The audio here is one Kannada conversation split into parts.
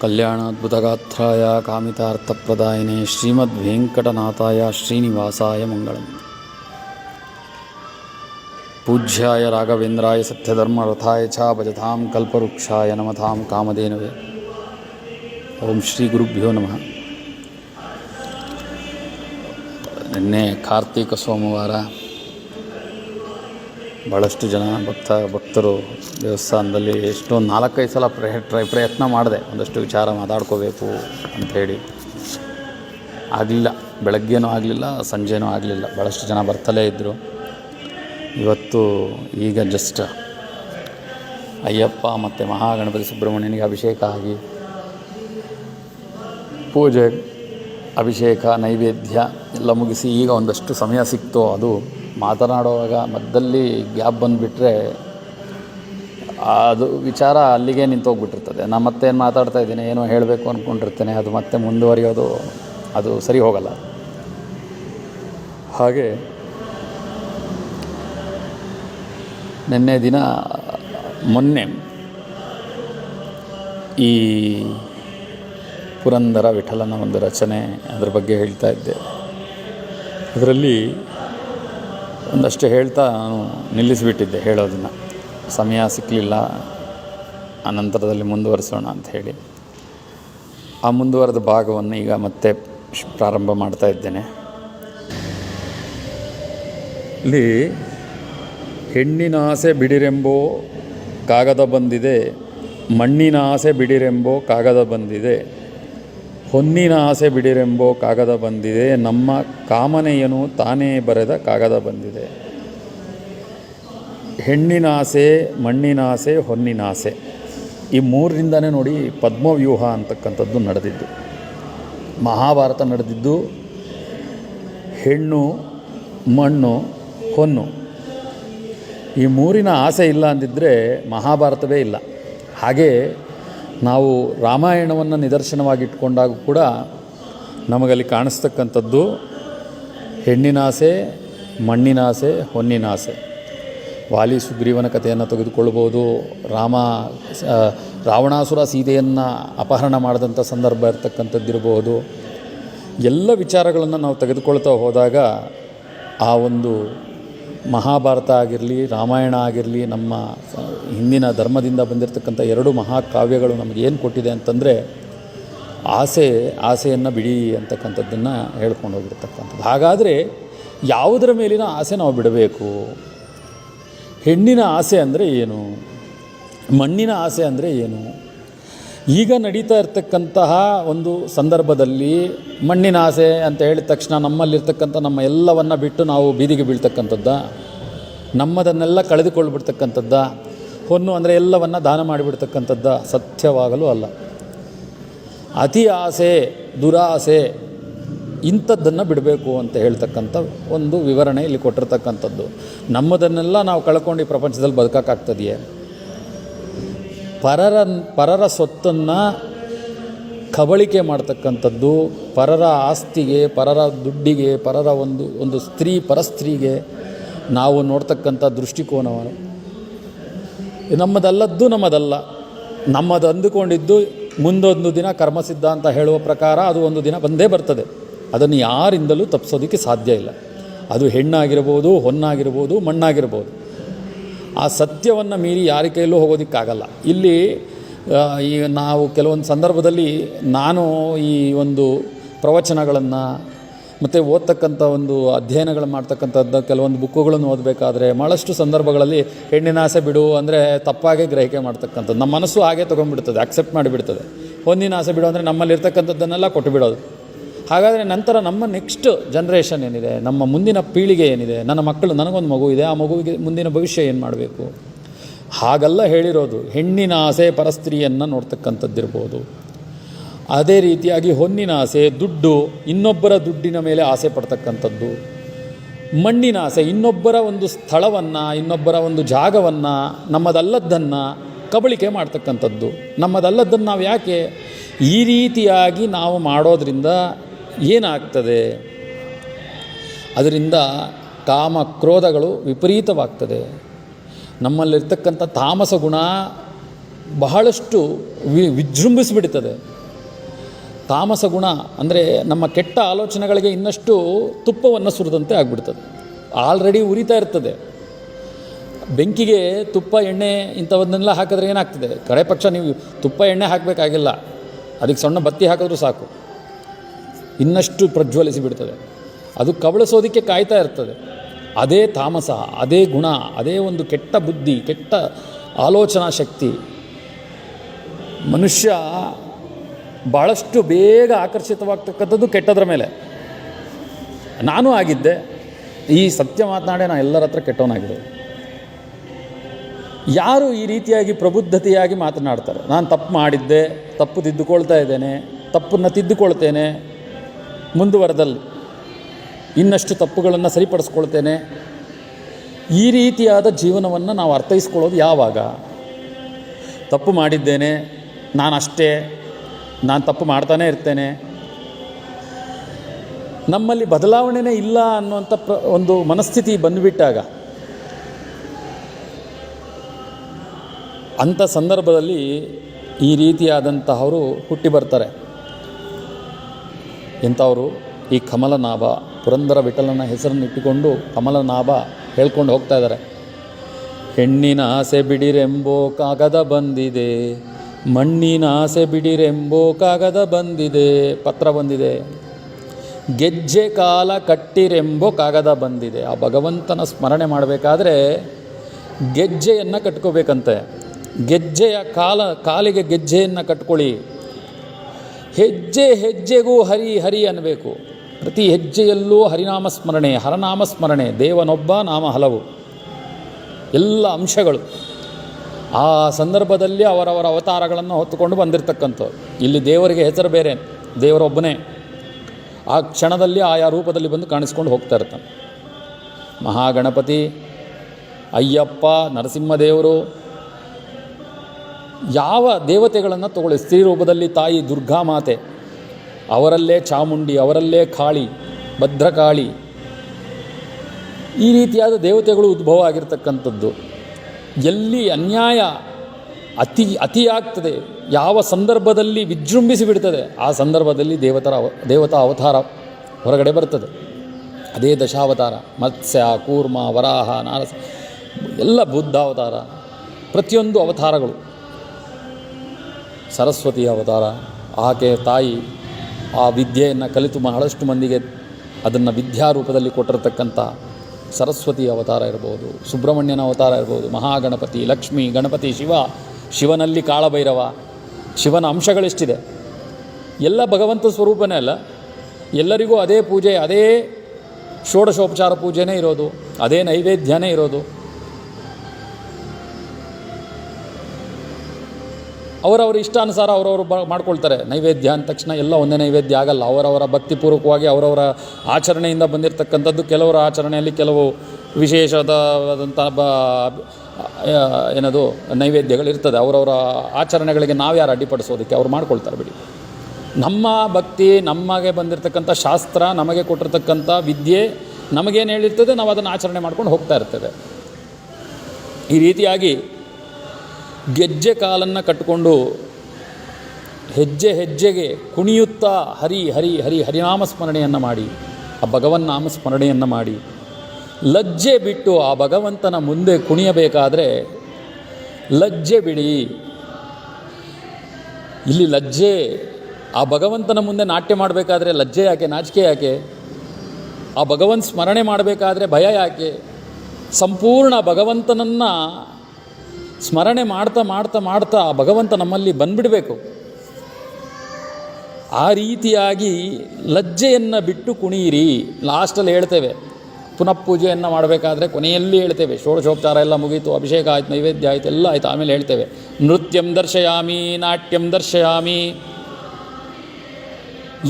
ಕಲ್ಯಾಣಾದ್ಭುತಗಾತ್ರಾಯ ಕಾಮಿತಾರ್ಥಪ್ರದಾಯಿನೇ ಶ್ರೀಮದ್ವೆಂಕಟನಾಥಾಯ ಶ್ರೀನಿವಾಸಾಯ ಮಂಗಳಂ ಪೂಜ್ಯಾಯ ರಾಘವೇಂದ್ರಾಯ ಸತ್ಯಧರ್ಮರಥಾಯ ಚ ಭಜತಾಂ ಕಲ್ಪವೃಕ್ಷಾಯ ನಮತಾಂ ಕಾಮಧೇನವೇ ಓಂ ಶ್ರೀ ಗುರುಭ್ಯೋ ನಮಃ ನಿನ್ನೆ ಕಾರ್ತೀಕ ಸೋಮವಾರ ಭಾಳಷ್ಟು ಜನ ಭಕ್ತ, ಭಕ್ತರು ದೇವಸ್ಥಾನದಲ್ಲಿ ಎಷ್ಟೊಂದು ನಾಲ್ಕೈದು ಸಲ ಪ್ರಯ, ಟ್ರೈ, ಪ್ರಯತ್ನ ಮಾಡಿದೆ. ಒಂದಷ್ಟು ವಿಚಾರ ಮಾತಾಡ್ಕೋಬೇಕು ಅಂಥೇಳಿ ಆಗಲಿಲ್ಲ. ಬೆಳಗ್ಗೆನೂ ಆಗಲಿಲ್ಲ, ಸಂಜೆನೂ ಆಗಲಿಲ್ಲ. ಭಾಳಷ್ಟು ಜನ ಬರ್ತಲೇ ಇದ್ದರು ಇವತ್ತು ಈಗ ಜಸ್ಟ್ ಅಯ್ಯಪ್ಪ ಮತ್ತು ಮಹಾಗಣಪತಿ ಸುಬ್ರಹ್ಮಣ್ಯನಿಗೆ ಅಭಿಷೇಕ ಆಗಿ ಪೂಜೆ, ಅಭಿಷೇಕ, ನೈವೇದ್ಯ ಎಲ್ಲ ಮುಗಿಸಿ ಈಗ ಒಂದಷ್ಟು ಸಮಯ ಸಿಕ್ತೋ. ಅದು ಮಾತನಾಡುವಾಗ ಮಧ್ಯದಲ್ಲಿ ಗ್ಯಾಪ್ ಬಂದುಬಿಟ್ರೆ ಅದು ವಿಚಾರ ಅಲ್ಲಿಗೆ ನಿಂತೋಗ್ಬಿಟ್ಟಿರ್ತದೆ. ನಾನು ಮತ್ತೇನು ಮಾತಾಡ್ತಾ ಇದ್ದೀನಿ, ಏನೋ ಹೇಳಬೇಕು ಅಂದ್ಕೊಂಡಿರ್ತೇನೆ ಅದು ಮತ್ತೆ ಮುಂದುವರಿಯೋದು ಅದು ಸರಿ ಹೋಗಲ್ಲ. ಹಾಗೆ ನಿನ್ನೆ ದಿನ ಮೊನ್ನೆ ಈ ಪುರಂದರ ವಿಠಲನ ಒಂದು ರಚನೆ ಅದರ ಬಗ್ಗೆ ಹೇಳ್ತಾ ಇದ್ದೆ. ಅದರಲ್ಲಿ ಒಂದಷ್ಟು ಹೇಳ್ತಾ ನಾನು ನಿಲ್ಲಿಸಿಬಿಟ್ಟಿದ್ದೆ ಹೇಳೋದನ್ನು. ಸಮಯ ಸಿಕ್ಕಲಿಲ್ಲ ಅನಂತರದಲ್ಲಿ ಮುಂದುವರಿಸೋಣ ಅಂತ ಹೇಳಿ. ಆ ಮುಂದುವರೆದ ಭಾಗವನ್ನು ಈಗ ಮತ್ತೆ ಪ್ರಾರಂಭ ಮಾಡ್ತಾ ಇದ್ದೇನೆ. ಇಲ್ಲಿ ಹೆಣ್ಣಿನ ಆಸೆ ಬಿಡಿರೆಂಬೋ ಕಾಗದ ಬಂದಿದೆ, ಮಣ್ಣಿನ ಆಸೆ ಬಿಡಿರೆಂಬೋ ಕಾಗದ ಬಂದಿದೆ. ಹೊನ್ನಿನ ಆಸೆ ಬಿಡಿರೆಂಬೋ ಕಾಗದ ಬಂದಿದೆ. ನಮ್ಮ ಕಾಮನೆಯನು ತಾನೇ ಬರೆದ ಕಾಗದ ಬಂದಿದೆ. ಹೆಣ್ಣಿನ ಆಸೆ, ಮಣ್ಣಿನ ಆಸೆ, ಹೊನ್ನಿನ ಆಸೆ. ಈ ಮೂರರಿಂದನೇ ನೋಡಿ ಪದ್ಮವ್ಯೂಹ ಅಂತಕ್ಕಂಥದ್ದು ನಡೆದಿದ್ದು. ಮಹಾಭಾರತ ನಡೆದಿದ್ದು ಹೆಣ್ಣು, ಮಣ್ಣು, ಹೊನ್ನು. ಈ ಮೂರಿನ ಆಸೆ ಇಲ್ಲ ಅಂದಿದ್ದರೆ ಮಹಾಭಾರತವೇ ಇಲ್ಲ. ಹಾಗೆ ನಾವು ರಾಮಾಯಣವನ್ನು ನಿದರ್ಶನವಾಗಿಟ್ಕೊಂಡಾಗ ಕೂಡ ನಮಗಲ್ಲಿ ಕಾಣಿಸ್ತಕ್ಕಂಥದ್ದು ಹೆಣ್ಣಿನ ಆಸೆ ಮಣ್ಣಿನ ಆಸೆ ಹೊನ್ನಿನ ವಾಲಿ ಸುಗ್ರೀವನ ಕಥೆಯನ್ನು ತೆಗೆದುಕೊಳ್ಬೋದು, ರಾಮ ರಾವಣಾಸುರ ಸೀತೆಯನ್ನು ಅಪಹರಣ ಮಾಡಿದಂಥ ಸಂದರ್ಭ ಇರತಕ್ಕಂಥದ್ದಿರಬಹುದು ಎಲ್ಲ ವಿಚಾರಗಳನ್ನು ನಾವು ತೆಗೆದುಕೊಳ್ತಾ ಹೋದಾಗ ಆ ಒಂದು ಮಹಾಭಾರತ ಆಗಿರಲಿ, ರಾಮಾಯಣ ಆಗಿರಲಿ, ನಮ್ಮ ಹಿಂದಿನ ಧರ್ಮದಿಂದ ಬಂದಿರತಕ್ಕಂಥ ಎರಡು ಮಹಾಕಾವ್ಯಗಳು ನಮಗೇನು ಕೊಟ್ಟಿದೆ ಅಂತಂದರೆ, ಆಸೆ, ಆಸೆಯನ್ನು ಬಿಡಿ ಅಂತಕ್ಕಂಥದ್ದನ್ನು ಹೇಳ್ಕೊಂಡು ಹೋಗಿರ್ತಕ್ಕಂಥದ್ದು. ಹಾಗಾದರೆ ಯಾವುದರ ಮೇಲಿನ ಆಸೆ ನಾವು ಬಿಡಬೇಕು? ಹೆಣ್ಣಿನ ಆಸೆ ಅಂದರೆ ಏನು? ಮಣ್ಣಿನ ಆಸೆ ಅಂದರೆ ಏನು? ಈಗ ನಡೀತಾ ಇರ್ತಕ್ಕಂತಹ ಒಂದು ಸಂದರ್ಭದಲ್ಲಿ ಮಣ್ಣಿನ ಆಸೆ ಅಂತ ಹೇಳಿದ ತಕ್ಷಣ ನಮ್ಮಲ್ಲಿರ್ತಕ್ಕಂಥ ನಮ್ಮ ಎಲ್ಲವನ್ನು ಬಿಟ್ಟು ನಾವು ಬೀದಿಗೆ ಬೀಳ್ತಕ್ಕಂಥದ್ದ, ನಮ್ಮದನ್ನೆಲ್ಲ ಕಳೆದುಕೊಳ್ಬಿಡ್ತಕ್ಕಂಥದ್ದ, ಹೊನ್ನು ಅಂದರೆ ಎಲ್ಲವನ್ನು ದಾನ ಮಾಡಿಬಿಡ್ತಕ್ಕಂಥದ್ದ ಸತ್ಯವಾಗಲು ಅಲ್ಲ. ಅತಿ ಆಸೆ, ದುರಾಸೆ ಇಂಥದ್ದನ್ನು ಬಿಡಬೇಕು ಅಂತ ಹೇಳ್ತಕ್ಕಂಥ ಒಂದು ವಿವರಣೆ ಇಲ್ಲಿ ಕೊಟ್ಟಿರ್ತಕ್ಕಂಥದ್ದು. ನಮ್ಮದನ್ನೆಲ್ಲ ನಾವು ಕಳ್ಕೊಂಡು ಈ ಪ್ರಪಂಚದಲ್ಲಿ ಬದುಕೋಕ್ಕಾಗ್ತದೆಯೇ? ಪರರ ಪರರ ಸ್ವತ್ತನ್ನು ಕಬಳಿಕೆ ಮಾಡ್ತಕ್ಕಂಥದ್ದು, ಪರರ ಆಸ್ತಿಗೆ, ಪರರ ದುಡ್ಡಿಗೆ, ಪರರ ಒಂದು ಒಂದು ಸ್ತ್ರೀ ಪರಸ್ತ್ರೀಗೆ ನಾವು ನೋಡ್ತಕ್ಕಂಥ ದೃಷ್ಟಿಕೋನವನ್ನು. ನಮ್ಮದಲ್ಲದ್ದು ನಮ್ಮದಲ್ಲ. ನಮ್ಮದು ಅಂದುಕೊಂಡಿದ್ದು ಮುಂದೊಂದು ದಿನ ಕರ್ಮಸಿದ್ಧ ಅಂತ ಹೇಳುವ ಪ್ರಕಾರ ಅದು ಒಂದು ದಿನ ಬಂದೇ ಬರ್ತದೆ. ಅದನ್ನು ಯಾರಿಂದಲೂ ತಪ್ಪಿಸೋದಕ್ಕೆ ಸಾಧ್ಯ ಇಲ್ಲ. ಅದು ಹೆಣ್ಣಾಗಿರ್ಬೋದು, ಹೊನ್ನಾಗಿರ್ಬೋದು, ಮಣ್ಣಾಗಿರ್ಬೋದು. ಆ ಸತ್ಯವನ್ನು ಮೀರಿ ಯಾರ ಕೈಯಲ್ಲೂ ಹೋಗೋದಕ್ಕಾಗಲ್ಲ. ಇಲ್ಲಿ ಈ ನಾವು ಕೆಲವೊಂದು ಸಂದರ್ಭದಲ್ಲಿ ನಾನು ಈ ಒಂದು ಪ್ರವಚನಗಳನ್ನು ಮತ್ತು ಓದ್ತಕ್ಕಂಥ ಒಂದು ಅಧ್ಯಯನಗಳು ಮಾಡ್ತಕ್ಕಂಥದ್ದು, ಕೆಲವೊಂದು ಬುಕ್ಕುಗಳನ್ನು ಓದಬೇಕಾದ್ರೆ ಭಾಳಷ್ಟು ಸಂದರ್ಭಗಳಲ್ಲಿ ಹೆಣ್ಣಿನ ಆಸೆ ಬಿಡು ಅಂದರೆ ತಪ್ಪಾಗೆ ಗ್ರಹಿಕೆ ಮಾಡ್ತಕ್ಕಂಥದ್ದು. ನಮ್ಮ ಮನಸ್ಸು ಹಾಗೆ ತೊಗೊಂಡ್ಬಿಡ್ತದೆ ಅಕ್ಸೆಪ್ಟ್ ಮಾಡಿಬಿಡ್ತದೆ. ಹೊಂದಿನ ಆಸೆ ಬಿಡು ಅಂದರೆ ನಮ್ಮಲ್ಲಿರ್ತಕ್ಕಂಥದ್ದನ್ನೆಲ್ಲ ಕೊಟ್ಟುಬಿಡೋದು ಕೊಟ್ಟು ಬಿಡೋದು ಹಾಗಾದರೆ ನಂತರ ನಮ್ಮ ನೆಕ್ಸ್ಟ್ ಜನ್ರೇಷನ್ ಏನಿದೆ, ನಮ್ಮ ಮುಂದಿನ ಪೀಳಿಗೆ ಏನಿದೆ, ನನ್ನ ಮಕ್ಕಳು, ನನಗೊಂದು ಮಗು ಇದೆ, ಆ ಮಗುವಿಗೆ ಮುಂದಿನ ಭವಿಷ್ಯ ಏನು ಮಾಡಬೇಕು? ಹಾಗೆಲ್ಲ ಹೇಳಿರೋದು, ಹೆಣ್ಣಿನ ಆಸೆ ಪರಸ್ತ್ರೀಯನ್ನು ನೋಡ್ತಕ್ಕಂಥದ್ದಿರ್ಬೋದು. ಅದೇ ರೀತಿಯಾಗಿ ಹೊನ್ನಿನ ಆಸೆ, ದುಡ್ಡು, ಇನ್ನೊಬ್ಬರ ದುಡ್ಡಿನ ಮೇಲೆ ಆಸೆ ಪಡ್ತಕ್ಕಂಥದ್ದು. ಮಣ್ಣಿನ ಆಸೆ, ಇನ್ನೊಬ್ಬರ ಒಂದು ಸ್ಥಳವನ್ನು, ಇನ್ನೊಬ್ಬರ ಒಂದು ಜಾಗವನ್ನು, ನಮ್ಮದಲ್ಲದ್ದನ್ನು ಕಬಳಿಕೆ ಮಾಡ್ತಕ್ಕಂಥದ್ದು. ನಮ್ಮದಲ್ಲದ್ದನ್ನು ನಾವು ಯಾಕೆ? ಈ ರೀತಿಯಾಗಿ ನಾವು ಮಾಡೋದ್ರಿಂದ ಏನಾಗ್ತದೆ? ಅದರಿಂದ ಕಾಮ ಕ್ರೋಧಗಳು ವಿಪರೀತವಾಗ್ತದೆ. ನಮ್ಮಲ್ಲಿರ್ತಕ್ಕಂಥ ತಾಮಸ ಗುಣ ಬಹಳಷ್ಟು ವಿ, ವಿಜೃಂಭಿಸಿಬಿಡ್ತದೆ. ತಾಮಸ ಗುಣ ಅಂದರೆ ನಮ್ಮ ಕೆಟ್ಟ ಆಲೋಚನೆಗಳಿಗೆ ಇನ್ನಷ್ಟು ತುಪ್ಪವನ್ನು ಸುರಿದಂತೆ ಆಗ್ಬಿಡ್ತದೆ. ಆಲ್ರೆಡಿ ಉರಿತಾ ಇರ್ತದೆ. ಬೆಂಕಿಗೆ ತುಪ್ಪ, ಎಣ್ಣೆ ಇಂಥವನ್ನೆಲ್ಲ ಹಾಕಿದ್ರೆ ಏನಾಗ್ತದೆ? ಕಡೆ ಪಕ್ಷ ನೀವು ತುಪ್ಪ, ಎಣ್ಣೆ ಹಾಕಬೇಕಾಗಿಲ್ಲ. ಅದಕ್ಕೆ ಸಣ್ಣ ಬತ್ತಿ ಹಾಕಿದ್ರೂ ಸಾಕು. ಇನ್ನಷ್ಟು ಪ್ರಜ್ವಲಿಸಿ ಬಿಡ್ತದೆ. ಅದು ಕಬಳಿಸೋದಕ್ಕೆ ಕಾಯ್ತಾ ಇರ್ತದೆ. ಅದೇ ತಾಮಸ, ಅದೇ ಗುಣ, ಅದೇ ಒಂದು ಕೆಟ್ಟ ಬುದ್ಧಿ, ಕೆಟ್ಟ ಆಲೋಚನಾ ಶಕ್ತಿ. ಮನುಷ್ಯ ಭಾಳಷ್ಟು ಬೇಗ ಆಕರ್ಷಿತವಾಗ್ತಕ್ಕಂಥದ್ದು ಕೆಟ್ಟದ್ರ ಮೇಲೆ. ನಾನು ಆಗಿದ್ದೆ, ಈ ಸತ್ಯ ಮಾತನಾಡೇ ನಾನು ಎಲ್ಲರ ಹತ್ರ ಕೆಟ್ಟವನಾಗಿದೆ ಯಾರು ಈ ರೀತಿಯಾಗಿ ಪ್ರಬುದ್ಧತೆಯಾಗಿ ಮಾತನಾಡ್ತಾರೆ? ನಾನು ತಪ್ಪು ಮಾಡಿದ್ದೆ, ತಪ್ಪು ತಿದ್ದುಕೊಳ್ತಾ ಇದ್ದೇನೆ, ತಪ್ಪನ್ನು ತಿದ್ದುಕೊಳ್ತೇನೆ ಮುಂದುವರೆದಲ್ಲಿ ಇನ್ನಷ್ಟು ತಪ್ಪುಗಳನ್ನು ಸರಿಪಡಿಸ್ಕೊಳ್ತೇನೆ. ಈ ರೀತಿಯಾದ ಜೀವನವನ್ನು ನಾವು ಅರ್ಥೈಸ್ಕೊಳ್ಳೋದು ಯಾವಾಗ? ತಪ್ಪು ಮಾಡಿದ್ದೇನೆ ನಾನು ಅಷ್ಟೇ ನಾನು ತಪ್ಪು ಮಾಡ್ತಾನೇ ಇರ್ತೇನೆ. ನಮ್ಮಲ್ಲಿ ಬದಲಾವಣೆನೇ ಇಲ್ಲ ಅನ್ನುವಂಥ ಪ್ರ, ಒಂದು ಮನಸ್ಥಿತಿ ಬಂದುಬಿಟ್ಟಾಗ ಅಂಥ ಸಂದರ್ಭದಲ್ಲಿ ಈ ರೀತಿಯಾದಂತಹವರು ಹುಟ್ಟಿ ಬರ್ತಾರೆ. ಎಂಥವರು ಈ ಕಮಲನಾಭ, ಪುರಂದರ ವಿಠಲನ ಹೆಸರನ್ನು ಇಟ್ಟುಕೊಂಡು ಕಮಲನಾಭ ಹೇಳ್ಕೊಂಡು ಹೋಗ್ತಾ ಇದ್ದಾರೆ. ಹೆಣ್ಣಿನ ಆಸೆ ಬಿಡಿರೆಂಬೋ ಕಾಗದ ಬಂದಿದೆ, ಮಣ್ಣಿನ ಆಸೆ ಬಿಡಿರೆಂಬೋ ಕಾಗದ ಬಂದಿದೆ, ಪತ್ರ ಬಂದಿದೆ. ಗೆಜ್ಜೆ ಕಾಲ ಕಟ್ಟಿರೆಂಬೋ ಕಾಗದ ಬಂದಿದೆ. ಆ ಭಗವಂತನ ಸ್ಮರಣೆ ಮಾಡಬೇಕಾದ್ರೆ ಗೆಜ್ಜೆಯನ್ನು ಕಟ್ಕೋಬೇಕಂತೆ. ಗೆಜ್ಜೆಯ ಕಾಲ, ಕಾಲಿಗೆ ಗೆಜ್ಜೆಯನ್ನು ಕಟ್ಕೊಳ್ಳಿ. ಹೆಜ್ಜೆ ಹೆಜ್ಜೆಗೂ ಹರಿ ಹರಿ ಅನ್ನಬೇಕು. ಪ್ರತಿ ಹೆಜ್ಜೆಯಲ್ಲೂ ಹರಿನಾಮ ಸ್ಮರಣೆ, ಹರನಾಮ ಸ್ಮರಣೆ, ದೇವನೊಬ್ಬ ನಾಮ ಹಲವು. ಎಲ್ಲ ಅಂಶಗಳು. ಆ ಸಂದರ್ಭದಲ್ಲಿ ಅವರವರ ಅವತಾರಗಳನ್ನು ಹೊತ್ತುಕೊಂಡು ಬಂದಿರತಕ್ಕಂಥವ್ರು. ಇಲ್ಲಿ ದೇವರಿಗೆ ಹೆಸರು ಬೇರೆ, ದೇವರೊಬ್ಬನೇ. ಆ ಕ್ಷಣದಲ್ಲಿ ಆಯಾ ರೂಪದಲ್ಲಿ ಬಂದು ಕಾಣಿಸ್ಕೊಂಡು ಹೋಗ್ತಾ ಇರ್ತಾನೆ. ಮಹಾಗಣಪತಿ, ಅಯ್ಯಪ್ಪ, ನರಸಿಂಹದೇವರು ಯಾವ ದೇವತೆಗಳನ್ನು ತಗೊಳ್ಳಿ? ಸ್ತ್ರೀ ರೂಪದಲ್ಲಿ ತಾಯಿ ದುರ್ಗಾ ಮಾತೆ, ಅವರಲ್ಲೇ ಚಾಮುಂಡಿ, ಅವರಲ್ಲೇ ಕಾಳಿ, ಭದ್ರಕಾಳಿ, ಈ ರೀತಿಯಾದ ದೇವತೆಗಳು ಉದ್ಭವ ಆಗಿರ್ತಕ್ಕಂಥದ್ದು. ಎಲ್ಲಿ ಅನ್ಯಾಯ ಅತಿ, ಅತಿಯಾಗ್ತದೆ, ಯಾವ ಸಂದರ್ಭದಲ್ಲಿ ವಿಜೃಂಭಿಸಿ ಬಿಡ್ತದೆ, ಆ ಸಂದರ್ಭದಲ್ಲಿ ದೇವತರ ದೇವತಾ ಅವತಾರ ಹೊರಗಡೆ ಬರ್ತದೆ. ಅದೇ ದಶಾವತಾರ, ಮತ್ಸ್ಯ, ಕೂರ್ಮ, ವರಾಹ, ನಾರಸ, ಎಲ್ಲ ಬುದ್ಧ ಅವತಾರ ಪ್ರತಿಯೊಂದು ಅವತಾರಗಳು. ಸರಸ್ವತಿ ಅವತಾರ. ಆಕೆ ತಾಯಿ ಆ ವಿದ್ಯೆಯನ್ನು ಕಲಿತು ಬಹಳಷ್ಟು ಮಂದಿಗೆ ಅದನ್ನು ವಿದ್ಯಾರೂಪದಲ್ಲಿ ಕೊಟ್ಟಿರತಕ್ಕಂಥ ಸರಸ್ವತಿ ಅವತಾರ ಇರ್ಬೋದು, ಸುಬ್ರಹ್ಮಣ್ಯನ ಅವತಾರ ಇರ್ಬೋದು, ಮಹಾಗಣಪತಿ, ಲಕ್ಷ್ಮಿ, ಗಣಪತಿ, ಶಿವ, ಶಿವನಲ್ಲಿ ಕಾಳಭೈರವ, ಶಿವನ ಅಂಶಗಳೆಷ್ಟಿದೆ. ಎಲ್ಲ ಭಗವಂತ ಸ್ವರೂಪನೇ ಅಲ್ಲ. ಎಲ್ಲರಿಗೂ ಅದೇ ಪೂಜೆ, ಅದೇ ಷೋಡಶೋಪಚಾರ ಪೂಜೆನೇ ಇರೋದು, ಅದೇ ನೈವೇದ್ಯನೇ ಇರೋದು. ಅವರವರ ಇಷ್ಟಾನುಸಾರ ಅವರವರು ಬ ಮಾಡ್ಕೊಳ್ತಾರೆ. ನೈವೇದ್ಯ ಅಂದ ತಕ್ಷಣ ಎಲ್ಲ ಒಂದೇ ನೈವೇದ್ಯ ಆಗಲ್ಲ. ಅವರವರ ಭಕ್ತಿಪೂರ್ವಕವಾಗಿ ಅವರವರ ಆಚರಣೆಯಿಂದ ಬಂದಿರತಕ್ಕಂಥದ್ದು ಕೆಲವರ ಆಚರಣೆಯಲ್ಲಿ ಕೆಲವು ವಿಶೇಷವಾದಂಥ ಬ ಏನದು ನೈವೇದ್ಯಗಳಿರ್ತದೆ. ಅವರವರ ಆಚರಣೆಗಳಿಗೆ ನಾವು ಯಾರು ಅಡ್ಡಿಪಡಿಸೋದಕ್ಕೆ ಅವ್ರು ಮಾಡ್ಕೊಳ್ತಾರೆ ಬಿಡಿ. ನಮ್ಮ ಭಕ್ತಿ, ನಮಗೆ ಬಂದಿರತಕ್ಕಂಥ ಶಾಸ್ತ್ರ, ನಮಗೆ ಕೊಟ್ಟಿರ್ತಕ್ಕಂಥ ವಿದ್ಯೆ ನಮಗೇನು ಹೇಳಿರ್ತದೆ, ನಾವು ಅದನ್ನು ಆಚರಣೆ ಮಾಡ್ಕೊಂಡು ಹೋಗ್ತಾ ಇರ್ತೇವೆ. ಈ ರೀತಿಯಾಗಿ ಗೆಜ್ಜೆ ಕಾಲನ್ನು ಕಟ್ಟಿಕೊಂಡು ಹೆಜ್ಜೆ ಹೆಜ್ಜೆಗೆ ಕುಣಿಯುತ್ತಾ ಹರಿ ಹರಿ ಹರಿ ಹರಿನಾಮ ಸ್ಮರಣೆಯನ್ನು ಮಾಡಿ, ಆ ಭಗವನ್ ನಾಮ ಸ್ಮರಣೆಯನ್ನು ಮಾಡಿ, ಲಜ್ಜೆ ಬಿಟ್ಟು ಆ ಭಗವಂತನ ಮುಂದೆ ಕುಣಿಯಬೇಕಾದರೆ ಲಜ್ಜೆ ಬಿಡಿ. ಇಲ್ಲಿ ಲಜ್ಜೆ ಆ ಭಗವಂತನ ಮುಂದೆ ನಾಟ್ಯ ಮಾಡಬೇಕಾದ್ರೆ ಲಜ್ಜೆ ಯಾಕೆ, ನಾಚಿಕೆ ಯಾಕೆ? ಆ ಭಗವಂತ ಸ್ಮರಣೆ ಮಾಡಬೇಕಾದ್ರೆ ಭಯ ಯಾಕೆ? ಸಂಪೂರ್ಣ ಭಗವಂತನನ್ನು ಸ್ಮರಣೆ ಮಾಡ್ತಾ ಮಾಡ್ತಾ ಮಾಡ್ತಾ ಆ ಭಗವಂತ ನಮ್ಮಲ್ಲಿ ಬಂದ್ಬಿಡಬೇಕು. ಆ ರೀತಿಯಾಗಿ ಲಜ್ಜೆಯನ್ನು ಬಿಟ್ಟು ಕುಣಿಯಿರಿ. ಲಾಸ್ಟಲ್ಲಿ ಹೇಳ್ತೇವೆ, ಪುನಃ ಪೂಜೆಯನ್ನು ಮಾಡಬೇಕಾದ್ರೆ ಕೊನೆಯಲ್ಲಿ ಹೇಳ್ತೇವೆ. ಷೋಡಶೋಪಚಾರ ಎಲ್ಲ ಮುಗೀತು, ಅಭಿಷೇಕ ಆಯ್ತು, ನೈವೇದ್ಯ ಆಯ್ತು, ಎಲ್ಲ ಆಯ್ತು, ಆಮೇಲೆ ಹೇಳ್ತೇವೆ. ನೃತ್ಯಂ ದರ್ಶಯಾಮಿ, ನಾಟ್ಯಂ ದರ್ಶಯಾಮಿ.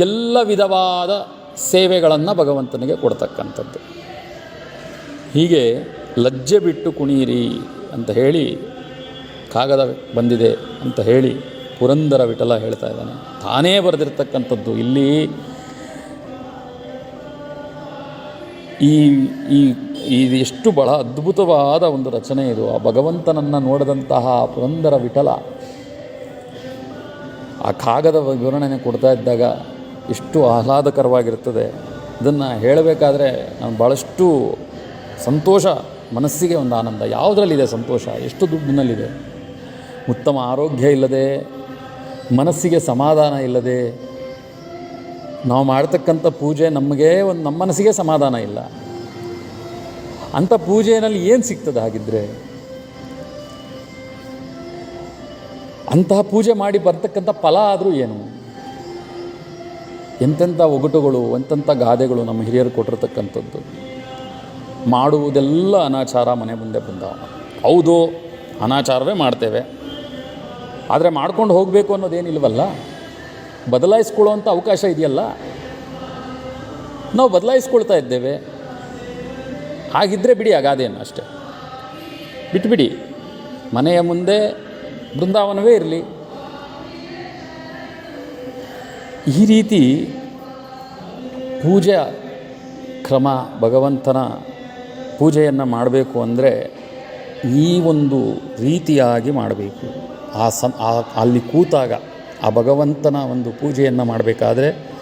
ಎಲ್ಲ ವಿಧವಾದ ಸೇವೆಗಳನ್ನು ಭಗವಂತನಿಗೆ ಕೊಡ್ತಕ್ಕಂಥದ್ದು. ಹೀಗೆ ಲಜ್ಜೆ ಬಿಟ್ಟು ಕುಣಿಯಿರಿ ಅಂತ ಹೇಳಿ ಕಾಗದ ಬಂದಿದೆ ಅಂತ ಹೇಳಿ ಪುರಂದರ ವಿಠಲ ಹೇಳ್ತಾ ಇದ್ದಾನೆ. ತಾನೇ ಬರೆದಿರ್ತಕ್ಕಂಥದ್ದು. ಇಲ್ಲಿ ಈ ಈ ಇದು ಎಷ್ಟು ಬಹಳ ಅದ್ಭುತವಾದ ಒಂದು ರಚನೆ ಇದು. ಆ ಭಗವಂತನನ್ನು ನೋಡಿದಂತಹ ಪುರಂದರ ವಿಠಲ ಆ ಕಾಗದ ವಿವರಣೆ ಕೊಡ್ತಾ ಇದ್ದಾಗ ಎಷ್ಟು ಆಹ್ಲಾದಕರವಾಗಿರ್ತದೆ ಇದನ್ನು ಹೇಳಬೇಕಾದ್ರೆ ನಾನು ಭಾಳಷ್ಟು ಸಂತೋಷ, ಮನಸ್ಸಿಗೆ ಒಂದು ಆನಂದ. ಯಾವುದರಲ್ಲಿದೆ ಸಂತೋಷ? ಎಷ್ಟು ದುಡ್ಡಿನಲ್ಲಿದೆ? ಉತ್ತಮ ಆರೋಗ್ಯ ಇಲ್ಲದೆ, ಮನಸ್ಸಿಗೆ ಸಮಾಧಾನ ಇಲ್ಲದೆ, ನಾವು ಮಾಡ್ತಕ್ಕಂಥ ಪೂಜೆ ನಮಗೆ ಒಂದು ನಮ್ಮ ಮನಸ್ಸಿಗೆ ಸಮಾಧಾನ ಇಲ್ಲ. ಅಂಥ ಪೂಜೆಯಲ್ಲಿ ಏನು ಸಿಗ್ತದೆ ಹಾಗಿದ್ರೆ? ಅಂತಹ ಪೂಜೆ ಮಾಡಿ ಬರ್ತಕ್ಕಂಥ ಫಲ ಆದರೂ ಏನು? ಎಂತೆಂಥ ಒಗಟುಗಳು, ಎಂತೆಂಥ ಗಾದೆಗಳು ನಮ್ಮ ಹಿರಿಯರು ಕೊಟ್ಟಿರ್ತಕ್ಕಂಥದ್ದು. ಮಾಡುವುದೆಲ್ಲ ಅನಾಚಾರ ಮನೆ ಮುಂದೆ ಬಂದಾವ. ಹೌದು, ಅನಾಚಾರವೇ ಮಾಡ್ತೇವೆ. ಆದರೆ ಮಾಡ್ಕೊಂಡು ಹೋಗಬೇಕು ಅನ್ನೋದೇನಿಲ್ವಲ್ಲ? ಬದಲಾಯಿಸ್ಕೊಳ್ಳೋವಂಥ ಅವಕಾಶ ಇದೆಯಲ್ಲ? ನಾವು ಬದಲಾಯಿಸ್ಕೊಳ್ತಾ ಇದ್ದೇವೆ. ಹಾಗಿದ್ದರೆ ಬಿಡಿ ಆಗಾದೇನು ಅಷ್ಟೆ. ಬಿಟ್ಬಿಡಿ. ಮನೆಯ ಮುಂದೆ ಬೃಂದಾವನವೇ ಇರಲಿ. ಈ ರೀತಿ ಪೂಜೆ ಕ್ರಮ, ಭಗವಂತನ ಪೂಜೆಯನ್ನು ಮಾಡಬೇಕು ಅಂದರೆ ಈ ಒಂದು ರೀತಿಯಾಗಿ ಮಾಡಬೇಕು. ಆ ಸಂ ಅಲ್ಲಿ ಕೂತಾಗ ಆ ಭಗವಂತನ ಒಂದು ಪೂಜೆಯನ್ನು ಮಾಡಬೇಕಾದ್ರೆ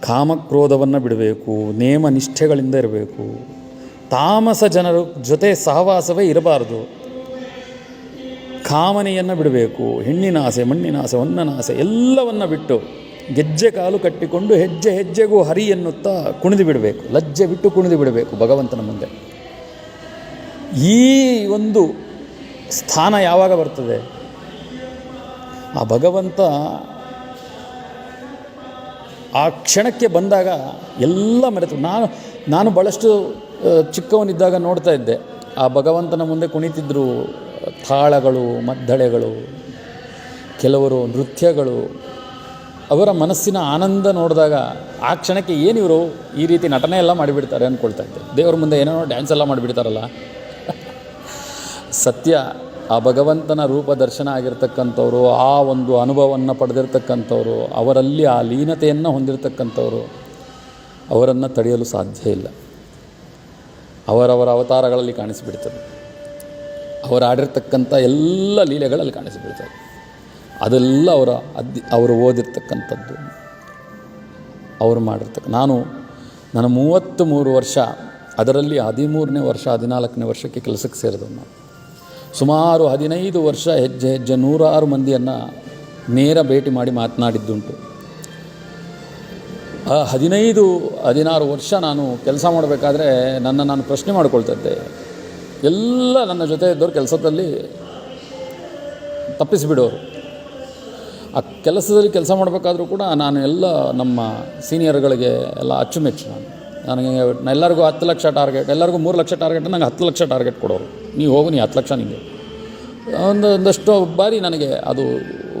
ಕಾಮಕ್ರೋಧವನ್ನು ಬಿಡಬೇಕು, ನೇಮ ನಿಷ್ಠೆಗಳಿಂದ ಇರಬೇಕು. ತಾಮಸ ಜನರ ಜೊತೆ ಸಹವಾಸವೇ ಇರಬಾರದು. ಕಾಮನೆಯನ್ನು ಬಿಡಬೇಕು, ಹೆಣ್ಣಿನ ಆಸೆ, ಮಣ್ಣಿನ ಆಸೆ ಎಲ್ಲವನ್ನ ಬಿಟ್ಟು ಗೆಜ್ಜೆ ಕಾಲು ಕಟ್ಟಿಕೊಂಡು ಹೆಜ್ಜೆ ಹೆಜ್ಜೆಗೂ ಹರಿ ಎನ್ನುತ್ತಾ ಕುಣಿದು ಬಿಡಬೇಕು, ಲಜ್ಜೆ ಬಿಟ್ಟು ಕುಣಿದು ಬಿಡಬೇಕು ಭಗವಂತನ ಮುಂದೆ. ಈ ಒಂದು ಸ್ಥಾನ ಯಾವಾಗ ಬರ್ತದೆ? ಆ ಭಗವಂತ ಆ ಕ್ಷಣಕ್ಕೆ ಬಂದಾಗ ಎಲ್ಲ ಮರೆತು. ನಾನು ನಾನು ಭಾಳಷ್ಟು ಚಿಕ್ಕವನಿದ್ದಾಗ ನೋಡ್ತಾ ಇದ್ದೆ. ಆ ಭಗವಂತನ ಮುಂದೆ ಕುಣಿತಿದ್ರು ತಾಳಗಳು, ಮದ್ದಳೆಗಳು, ಕೆಲವರು ನೃತ್ಯಗಳು. ಅವರ ಮನಸ್ಸಿನ ಆನಂದ ನೋಡಿದಾಗ ಆ ಕ್ಷಣಕ್ಕೆ ಏನಿವರು ಈ ರೀತಿ ನಟನೆ ಎಲ್ಲ ಮಾಡಿಬಿಡ್ತಾರೆ ಅಂದ್ಕೊಳ್ತಾ ಇದ್ದೆ. ದೇವ್ರ ಮುಂದೆ ಏನೇನೋ ಡ್ಯಾನ್ಸ್ ಎಲ್ಲ ಮಾಡಿಬಿಡ್ತಾರಲ್ಲ. ಸತ್ಯ. ಆ ಭಗವಂತನ ರೂಪ ದರ್ಶನ ಆಗಿರ್ತಕ್ಕಂಥವ್ರು, ಆ ಒಂದು ಅನುಭವವನ್ನು ಪಡೆದಿರ್ತಕ್ಕಂಥವ್ರು, ಅವರಲ್ಲಿ ಆ ಲೀನತೆಯನ್ನು ಹೊಂದಿರತಕ್ಕಂಥವ್ರು, ಅವರನ್ನು ತಡೆಯಲು ಸಾಧ್ಯ ಇಲ್ಲ. ಅವರವರ ಅವತಾರಗಳಲ್ಲಿ ಕಾಣಿಸಿಬಿಡ್ತದೆ. ಅವರು ಆಡಿರ್ತಕ್ಕಂಥ ಎಲ್ಲ ಲೀಲೆಗಳಲ್ಲಿ ಕಾಣಿಸಿಬಿಡ್ತದೆ. ಅದೆಲ್ಲ ಅವರ ಅದ್ದಿ, ಅವರು ಓದಿರ್ತಕ್ಕಂಥದ್ದು. ಅವರು ಮಾಡಿರ್ತಕ್ಕ ನಾನು ನಾನು ಮೂವತ್ತು ಮೂರು ವರ್ಷ, ಅದರಲ್ಲಿ ಹದಿಮೂರನೇ ವರ್ಷ, ಹದಿನಾಲ್ಕನೇ ವರ್ಷಕ್ಕೆ ಕೆಲಸಕ್ಕೆ ಸೇರಿದವನು. ಸುಮಾರು ಹದಿನೈದು ವರ್ಷ ಹೆಜ್ಜೆ ಹೆಜ್ಜೆ ನೂರಾರು ಮಂದಿಯನ್ನು ನೇರ ಭೇಟಿ ಮಾಡಿ ಮಾತನಾಡಿದ್ದುಂಟು. ಆ ಹದಿನೈದು, ಹದಿನಾರು ವರ್ಷ ನಾನು ಕೆಲಸ ಮಾಡಬೇಕಾದ್ರೆ ನನ್ನ ನಾನು ಪ್ರಶ್ನೆ ಮಾಡಿಕೊಳ್ತಿದ್ದೆ. ಎಲ್ಲ ನನ್ನ ಜೊತೆ ಇದ್ದವ್ರು ಕೆಲಸದಲ್ಲಿ ತಪ್ಪಿಸಿಬಿಡೋರು ಆ ಕೆಲಸದಲ್ಲಿ ಕೆಲಸ ಮಾಡಬೇಕಾದ್ರೂ ಕೂಡ ನಾನು ಎಲ್ಲ ನಮ್ಮ ಸೀನಿಯರ್ಗಳಿಗೆ ಎಲ್ಲ ಅಚ್ಚುಮೆಚ್ಚು ನಾನು. ನನಗೆ ಎಲ್ಲರಿಗೂ ಹತ್ತು ಲಕ್ಷ ಟಾರ್ಗೆಟ್, ಎಲ್ಲರಿಗೂ ಮೂರು ಲಕ್ಷ ಟಾರ್ಗೆಟ್, ನಂಗೆ ಹತ್ತು ಲಕ್ಷ ಟಾರ್ಗೆಟ್ ಕೊಡೋರು. ನೀವು ಹೋಗು, ನೀ ಹತ್ತು ಲಕ್ಷ ನಿಮಗೆ ಒಂದು, ಒಂದಷ್ಟು ಬಾರಿ ನನಗೆ ಅದು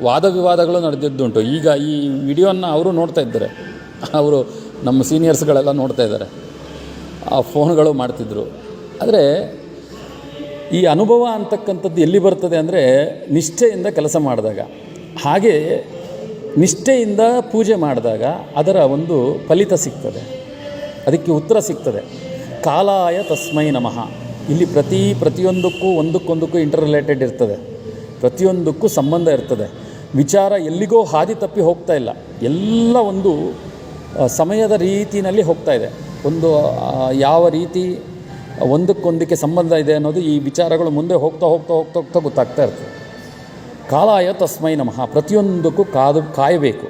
ವಾದ ವಿವಾದಗಳು ನಡೆದಿದ್ದುಂಟು. ಈಗ ಈ ವಿಡಿಯೋನ ಅವರು ನೋಡ್ತಾ ಇದ್ದಾರೆ. ಅವರು ನಮ್ಮ ಸೀನಿಯರ್ಸ್ಗಳೆಲ್ಲ ನೋಡ್ತಾ ಇದ್ದಾರೆ. ಆ ಫೋನ್ಗಳು ಮಾಡ್ತಿದ್ರು. ಆದರೆ ಈ ಅನುಭವ ಅಂತಕ್ಕಂಥದ್ದು ಎಲ್ಲಿ ಬರ್ತದೆ ಅಂದರೆ ನಿಷ್ಠೆಯಿಂದ ಕೆಲಸ ಮಾಡಿದಾಗ. ಹಾಗೆ ನಿಷ್ಠೆಯಿಂದ ಪೂಜೆ ಮಾಡಿದಾಗ ಅದರ ಒಂದು ಫಲಿತ ಸಿಗ್ತದೆ. ಅದಕ್ಕೆ ಉತ್ತರ ಸಿಗ್ತದೆ. ಕಾಲಾಯ ತಸ್ಮೈ ನಮಃ. ಇಲ್ಲಿ ಪ್ರತಿ, ಪ್ರತಿಯೊಂದಕ್ಕೂ ಒಂದಕ್ಕೊಂದಕ್ಕೂ ಇಂಟರ್ ರಿಲೇಟೆಡ್ ಇರ್ತದೆ. ಪ್ರತಿಯೊಂದಕ್ಕೂ ಸಂಬಂಧ ಇರ್ತದೆ. ವಿಚಾರ ಎಲ್ಲಿಗೋ ಹಾದಿ ತಪ್ಪಿ ಹೋಗ್ತಾ ಇಲ್ಲ. ಎಲ್ಲ ಒಂದು ಸಮಯದ ರೀತಿಯಲ್ಲಿ ಹೋಗ್ತಾ ಇದೆ. ಒಂದು ಯಾವ ರೀತಿ ಒಂದಕ್ಕೊಂದಕ್ಕೆ ಸಂಬಂಧ ಇದೆ ಅನ್ನೋದು ಈ ವಿಚಾರಗಳು ಮುಂದೆ ಹೋಗ್ತಾ ಹೋಗ್ತಾ ಹೋಗ್ತಾ ಹೋಗ್ತಾ ಗೊತ್ತಾಗ್ತಾ ಇರ್ತದೆ. ಕಾಲಾಯ ತಸ್ಮೈ ನಮಃ. ಪ್ರತಿಯೊಂದಕ್ಕೂ ಕಾದು, ಕಾಯಬೇಕು.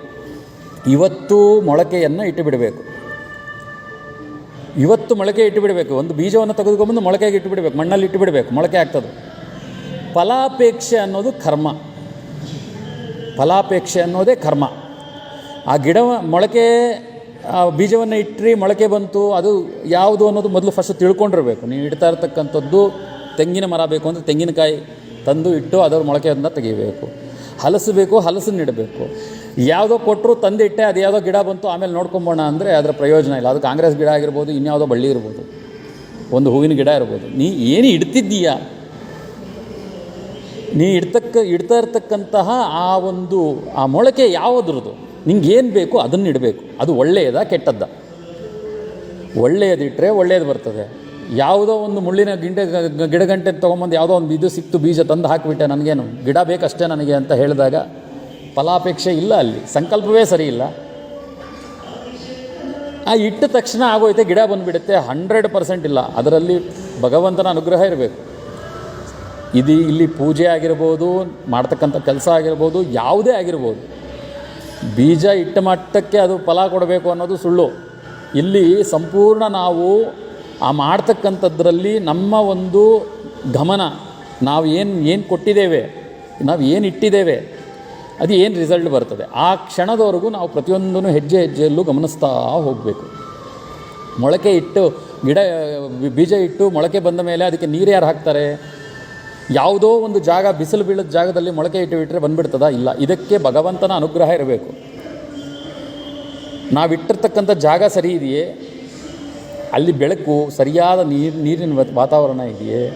ಇವತ್ತು ಮೊಳಕೆಯನ್ನು ಇಟ್ಟು ಬಿಡಬೇಕು. ಇವತ್ತು ಮೊಳಕೆ ಇಟ್ಟುಬಿಡಬೇಕು. ಒಂದು ಬೀಜವನ್ನು ತೆಗೆದುಕೊಂಬಂದು ಮೊಳಕೆಗೆ ಇಟ್ಟುಬಿಡಬೇಕು. ಮಣ್ಣಲ್ಲಿ ಇಟ್ಟುಬಿಡಬೇಕು. ಮೊಳಕೆ ಆಗ್ತದೆ. ಫಲಾಪೇಕ್ಷೆ ಅನ್ನೋದು ಕರ್ಮ. ಫಲಾಪೇಕ್ಷೆ ಅನ್ನೋದೇ ಕರ್ಮ. ಆ ಗಿಡ ಮೊಳಕೆ ಬೀಜವನ್ನು ಇಟ್ಟರೆ ಮೊಳಕೆ ಬಂತು, ಅದು ಯಾವುದು ಅನ್ನೋದು ಮೊದಲು ಫಸ್ಟ್ ತಿಳ್ಕೊಂಡಿರಬೇಕು. ನೀವು ಇಡ್ತಾ ಇರ್ತಕ್ಕಂಥದ್ದು ತೆಂಗಿನ ಮರ ಬೇಕು ಅಂದರೆ ತೆಂಗಿನಕಾಯಿ ತಂದು ಇಟ್ಟು ಅದರ ಮೊಳಕೆಯನ್ನು ತೆಗಿಬೇಕು. ಹಲಸು ಬೇಕು, ಹಲಸನ್ನು ಇಡಬೇಕು. ಯಾವುದೋ ಕೊಟ್ಟರು ತಂದಿಟ್ಟೆ, ಅದು ಯಾವುದೋ ಗಿಡ ಬಂತು, ಆಮೇಲೆ ನೋಡ್ಕೊಂಬೋಣ ಅಂದರೆ ಅದರ ಪ್ರಯೋಜನ ಇಲ್ಲ. ಅದು ಕಾಂಗ್ರೆಸ್ ಗಿಡ ಆಗಿರ್ಬೋದು, ಇನ್ಯಾವುದೋ ಬಳ್ಳಿ ಇರ್ಬೋದು. ಒಂದು ಹೂವಿನ ಗಿಡ ಇರ್ಬೋದು. ನೀ ಏನು ಇಡ್ತಿದ್ದೀಯ? ನೀ ಇಡ್ತಕ್ಕ, ಇಡ್ತಾ ಇರ್ತಕ್ಕಂತಹ ಆ ಒಂದು, ಆ ಮೊಳಕೆ ಯಾವುದ್ರದ್ದು? ನಿಂಗೆ ಏನು ಬೇಕು ಅದನ್ನು ಇಡಬೇಕು. ಅದು ಒಳ್ಳೆಯದ ಕೆಟ್ಟದ್ದ? ಒಳ್ಳೆಯದಿಟ್ಟರೆ ಒಳ್ಳೆಯದು ಬರ್ತದೆ. ಯಾವುದೋ ಒಂದು ಮುಳ್ಳಿನ ಗಿಂಡೆ ಗಿಡಗಂಟೆ ತೊಗೊಂಬಂದು ಯಾವುದೋ ಒಂದು ಇದು ಸಿಕ್ತು, ಬೀಜ ತಂದು ಹಾಕಿಬಿಟ್ಟೆ, ನನಗೇನು ಗಿಡ ಬೇಕಷ್ಟೇ ನನಗೆ ಅಂತ ಹೇಳಿದಾಗ ಫಲಾಪೇಕ್ಷೆ ಇಲ್ಲ ಅಲ್ಲಿ. ಸಂಕಲ್ಪವೇ ಸರಿ ಇಲ್ಲ ಆ ಇಟ್ಟ ತಕ್ಷಣ ಆಗೋಯ್ತೆ, ಗಿಡ ಬಂದುಬಿಡುತ್ತೆ. ಹಂಡ್ರೆಡ್ ಪರ್ಸೆಂಟ್ ಇಲ್ಲ. ಅದರಲ್ಲಿ ಭಗವಂತನ ಅನುಗ್ರಹ ಇರಬೇಕು. ಇದು ಇಲ್ಲಿ ಪೂಜೆ ಆಗಿರ್ಬೋದು, ಮಾಡ್ತಕ್ಕಂಥ ಕೆಲಸ ಆಗಿರ್ಬೋದು, ಯಾವುದೇ ಆಗಿರ್ಬೋದು. ಬೀಜ ಇಟ್ಟ ಮಟ್ಟಕ್ಕೆ ಅದು ಫಲ ಕೊಡಬೇಕು ಅನ್ನೋದು ಸುಳ್ಳು. ಇಲ್ಲಿ ಸಂಪೂರ್ಣ ನಾವು ಆ ಮಾಡ್ತಕ್ಕಂಥದ್ರಲ್ಲಿ ನಮ್ಮ ಒಂದು ಗಮನ, ನಾವು ಏನು ಏನು ಕೊಟ್ಟಿದ್ದೇವೆ, ನಾವು ಏನು ಇಟ್ಟಿದ್ದೇವೆ ಅದು ಏನು ರಿಸಲ್ಟ್ ಬರ್ತದೆ? ಆ ಕ್ಷಣದವರೆಗೂ ನಾವು ಪ್ರತಿಯೊಂದನ್ನು ಹೆಜ್ಜೆ ಹೆಜ್ಜೆಯಲ್ಲೂ ಗಮನಿಸ್ತಾ ಹೋಗಬೇಕು. ಮೊಳಕೆ ಇಟ್ಟು, ಗಿಡ, ಬೀಜ ಇಟ್ಟು ಮೊಳಕೆ ಬಂದ ಮೇಲೆ ಅದಕ್ಕೆ ನೀರು ಯಾರು ಹಾಕ್ತಾರೆ? ಯಾವುದೋ ಒಂದು ಜಾಗ, ಬಿಸಿಲು ಬೀಳದ ಜಾಗದಲ್ಲಿ ಮೊಳಕೆ ಇಟ್ಟು ಬಿಟ್ಟರೆ ಬಂದ್ಬಿಡ್ತದ? ಇಲ್ಲ. ಇದಕ್ಕೆ ಭಗವಂತನ ಅನುಗ್ರಹ ಇರಬೇಕು. ನಾವಿಟ್ಟಿರ್ತಕ್ಕಂಥ ಜಾಗ ಸರಿ ಇದೆಯೇ? ಅಲ್ಲಿ ಬೆಳಕು, ಸರಿಯಾದ ನೀರು, ನೀರಿನ ವಾತಾವರಣ ಇದೆಯೇ?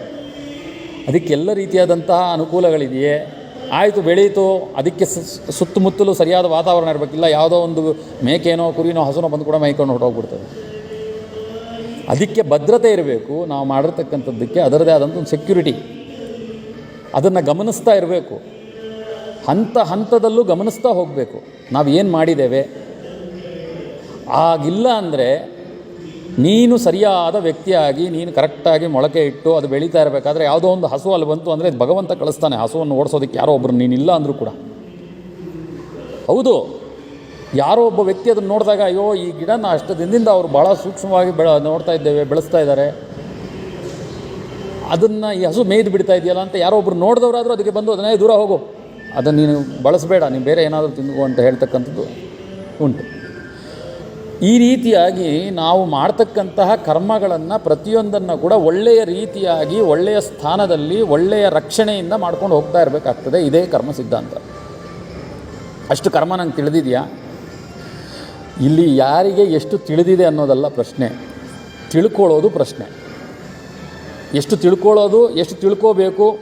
ಅದಕ್ಕೆಲ್ಲ ರೀತಿಯಾದಂತಹ ಅನುಕೂಲಗಳಿದೆಯೇ? ಆಯಿತು, ಬೆಳೀತು, ಅದಕ್ಕೆ ಸುತ್ತಮುತ್ತಲೂ ಸರಿಯಾದ ವಾತಾವರಣ ಇರಬೇಕಿಲ್ಲ, ಯಾವುದೋ ಒಂದು ಮೇಕೆನೋ, ಕುರಿನೋ, ಹಸುನೋ ಬಂದು ಕೂಡ ಮೈಕೊಂಡು ಹೊರಟೋಗ್ಬಿಡ್ತದೆ. ಅದಕ್ಕೆ ಭದ್ರತೆ ಇರಬೇಕು, ನಾವು ಮಾಡಿರ್ತಕ್ಕಂಥದ್ದಕ್ಕೆ ಅದರದೇ ಆದಂಥ ಒಂದು ಸೆಕ್ಯುರಿಟಿ ಅದನ್ನು ಗಮನಿಸ್ತಾ ಇರಬೇಕು. ಹಂತ ಹಂತದಲ್ಲೂ ಗಮನಿಸ್ತಾ ಹೋಗಬೇಕು. ನಾವು ಏನು ಮಾಡಿದ್ದೇವೆ? ಆಗಿಲ್ಲ ಅಂದರೆ ನೀನು ಸರಿಯಾದ ವ್ಯಕ್ತಿಯಾಗಿ, ನೀನು ಕರೆಕ್ಟಾಗಿ ಮೊಳಕೆ ಇಟ್ಟು ಅದು ಬೆಳೀತಾ ಇರಬೇಕಾದ್ರೆ ಯಾವುದೋ ಒಂದು ಹಸು ಅಲ್ಲಿ ಬಂತು ಅಂದರೆ ಭಗವಂತ ಕಳಿಸ್ತಾನೆ. ಹಸುವನ್ನು ಓಡಿಸೋದಕ್ಕೆ ಯಾರೋ ಒಬ್ಬರು ನೀನಿಲ್ಲ ಅಂದರೂ ಕೂಡ. ಹೌದು. ಯಾರೋ ಒಬ್ಬ ವ್ಯಕ್ತಿ ಅದನ್ನು ನೋಡಿದಾಗ, ಅಯ್ಯೋ, ಈ ಗಿಡನ ಅಷ್ಟು ದಿನದಿಂದ ಅವರು ಭಾಳ ಸೂಕ್ಷ್ಮವಾಗಿ ಬೆಳ, ನೋಡ್ತಾ ಇದ್ದೇವೆ, ಬೆಳೆಸ್ತಾ ಇದ್ದಾರೆ. ಅದನ್ನು ಈ ಹಸು ಮೇಯ್ದು ಬಿಡ್ತಾ ಇದೆಯಲ್ಲ ಅಂತ ಯಾರೋ ಒಬ್ಬರು ನೋಡಿದವರಾದರೂ ಅದಕ್ಕೆ ಬಂದು, ಅದನ್ನೇ ದೂರ ಹೋಗು. ಅದನ್ನು ನೀನು ಬಳಸಬೇಡ. ನೀನು ಬೇರೆ ಏನಾದರೂ ತಿಂದು ಅಂತ ಹೇಳ್ತಕ್ಕಂಥದ್ದು ಉಂಟು. ಈ ರೀತಿಯಾಗಿ ನಾವು ಮಾಡ್ತಕ್ಕಂತಹ ಕರ್ಮಗಳನ್ನು ಪ್ರತಿಯೊಂದನ್ನು ಕೂಡ ಒಳ್ಳೆಯ ರೀತಿಯಾಗಿ, ಒಳ್ಳೆಯ ಸ್ಥಾನದಲ್ಲಿ, ಒಳ್ಳೆಯ ರಕ್ಷಣೆಯಿಂದ ಮಾಡ್ಕೊಂಡು ಹೋಗ್ತಾ ಇರಬೇಕಾಗ್ತದೆ ಇದೇ ಕರ್ಮ ಸಿದ್ಧಾಂತ. ಅಷ್ಟು ಕರ್ಮ ನಂಗೆ ತಿಳಿದಿದೆಯಾ? ಇಲ್ಲಿ ಯಾರಿಗೆ ಎಷ್ಟು ತಿಳಿದಿದೆ ಅನ್ನೋದಲ್ಲ ಪ್ರಶ್ನೆ. ತಿಳ್ಕೊಳ್ಳೋದು ಪ್ರಶ್ನೆ. ಎಷ್ಟು ತಿಳ್ಕೊಳ್ಳೋದು, ಎಷ್ಟು ತಿಳ್ಕೋಬೇಕು,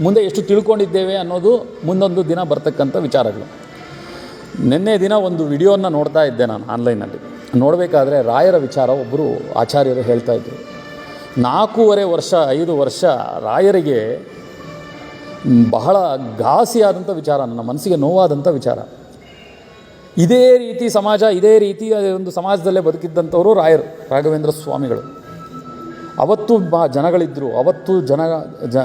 ಮುಂದೆ ಎಷ್ಟು ತಿಳ್ಕೊಂಡಿದ್ದೇವೆ ಅನ್ನೋದು ಮುಂದೊಂದು ದಿನ ಬರ್ತಕ್ಕಂಥ ವಿಚಾರಗಳು. ನಿನ್ನೆ ದಿನ ಒಂದು ವಿಡಿಯೋನ ನೋಡ್ತಾ ಇದ್ದೆ ನಾನು ಆನ್ಲೈನಲ್ಲಿ. ನೋಡಬೇಕಾದ್ರೆ ರಾಯರ ವಿಚಾರ ಒಬ್ಬರು ಆಚಾರ್ಯರು ಹೇಳ್ತಾ ಇದ್ದರು ನಾಲ್ಕೂವರೆ ವರ್ಷ, ಐದು ವರ್ಷ ರಾಯರಿಗೆ ಬಹಳ ಘಾಸಿಯಾದಂಥ ವಿಚಾರ, ನನ್ನ ಮನಸ್ಸಿಗೆ ನೋವಾದಂಥ ವಿಚಾರ. ಇದೇ ರೀತಿ ಸಮಾಜ, ಇದೇ ರೀತಿ ಒಂದು ಸಮಾಜದಲ್ಲೇ ಬದುಕಿದ್ದಂಥವರು ರಾಯರು, ರಾಘವೇಂದ್ರ ಸ್ವಾಮಿಗಳು. ಅವತ್ತು ಬ ಜನಗಳಿದ್ದರು ಅವತ್ತು ಜನ, ಜ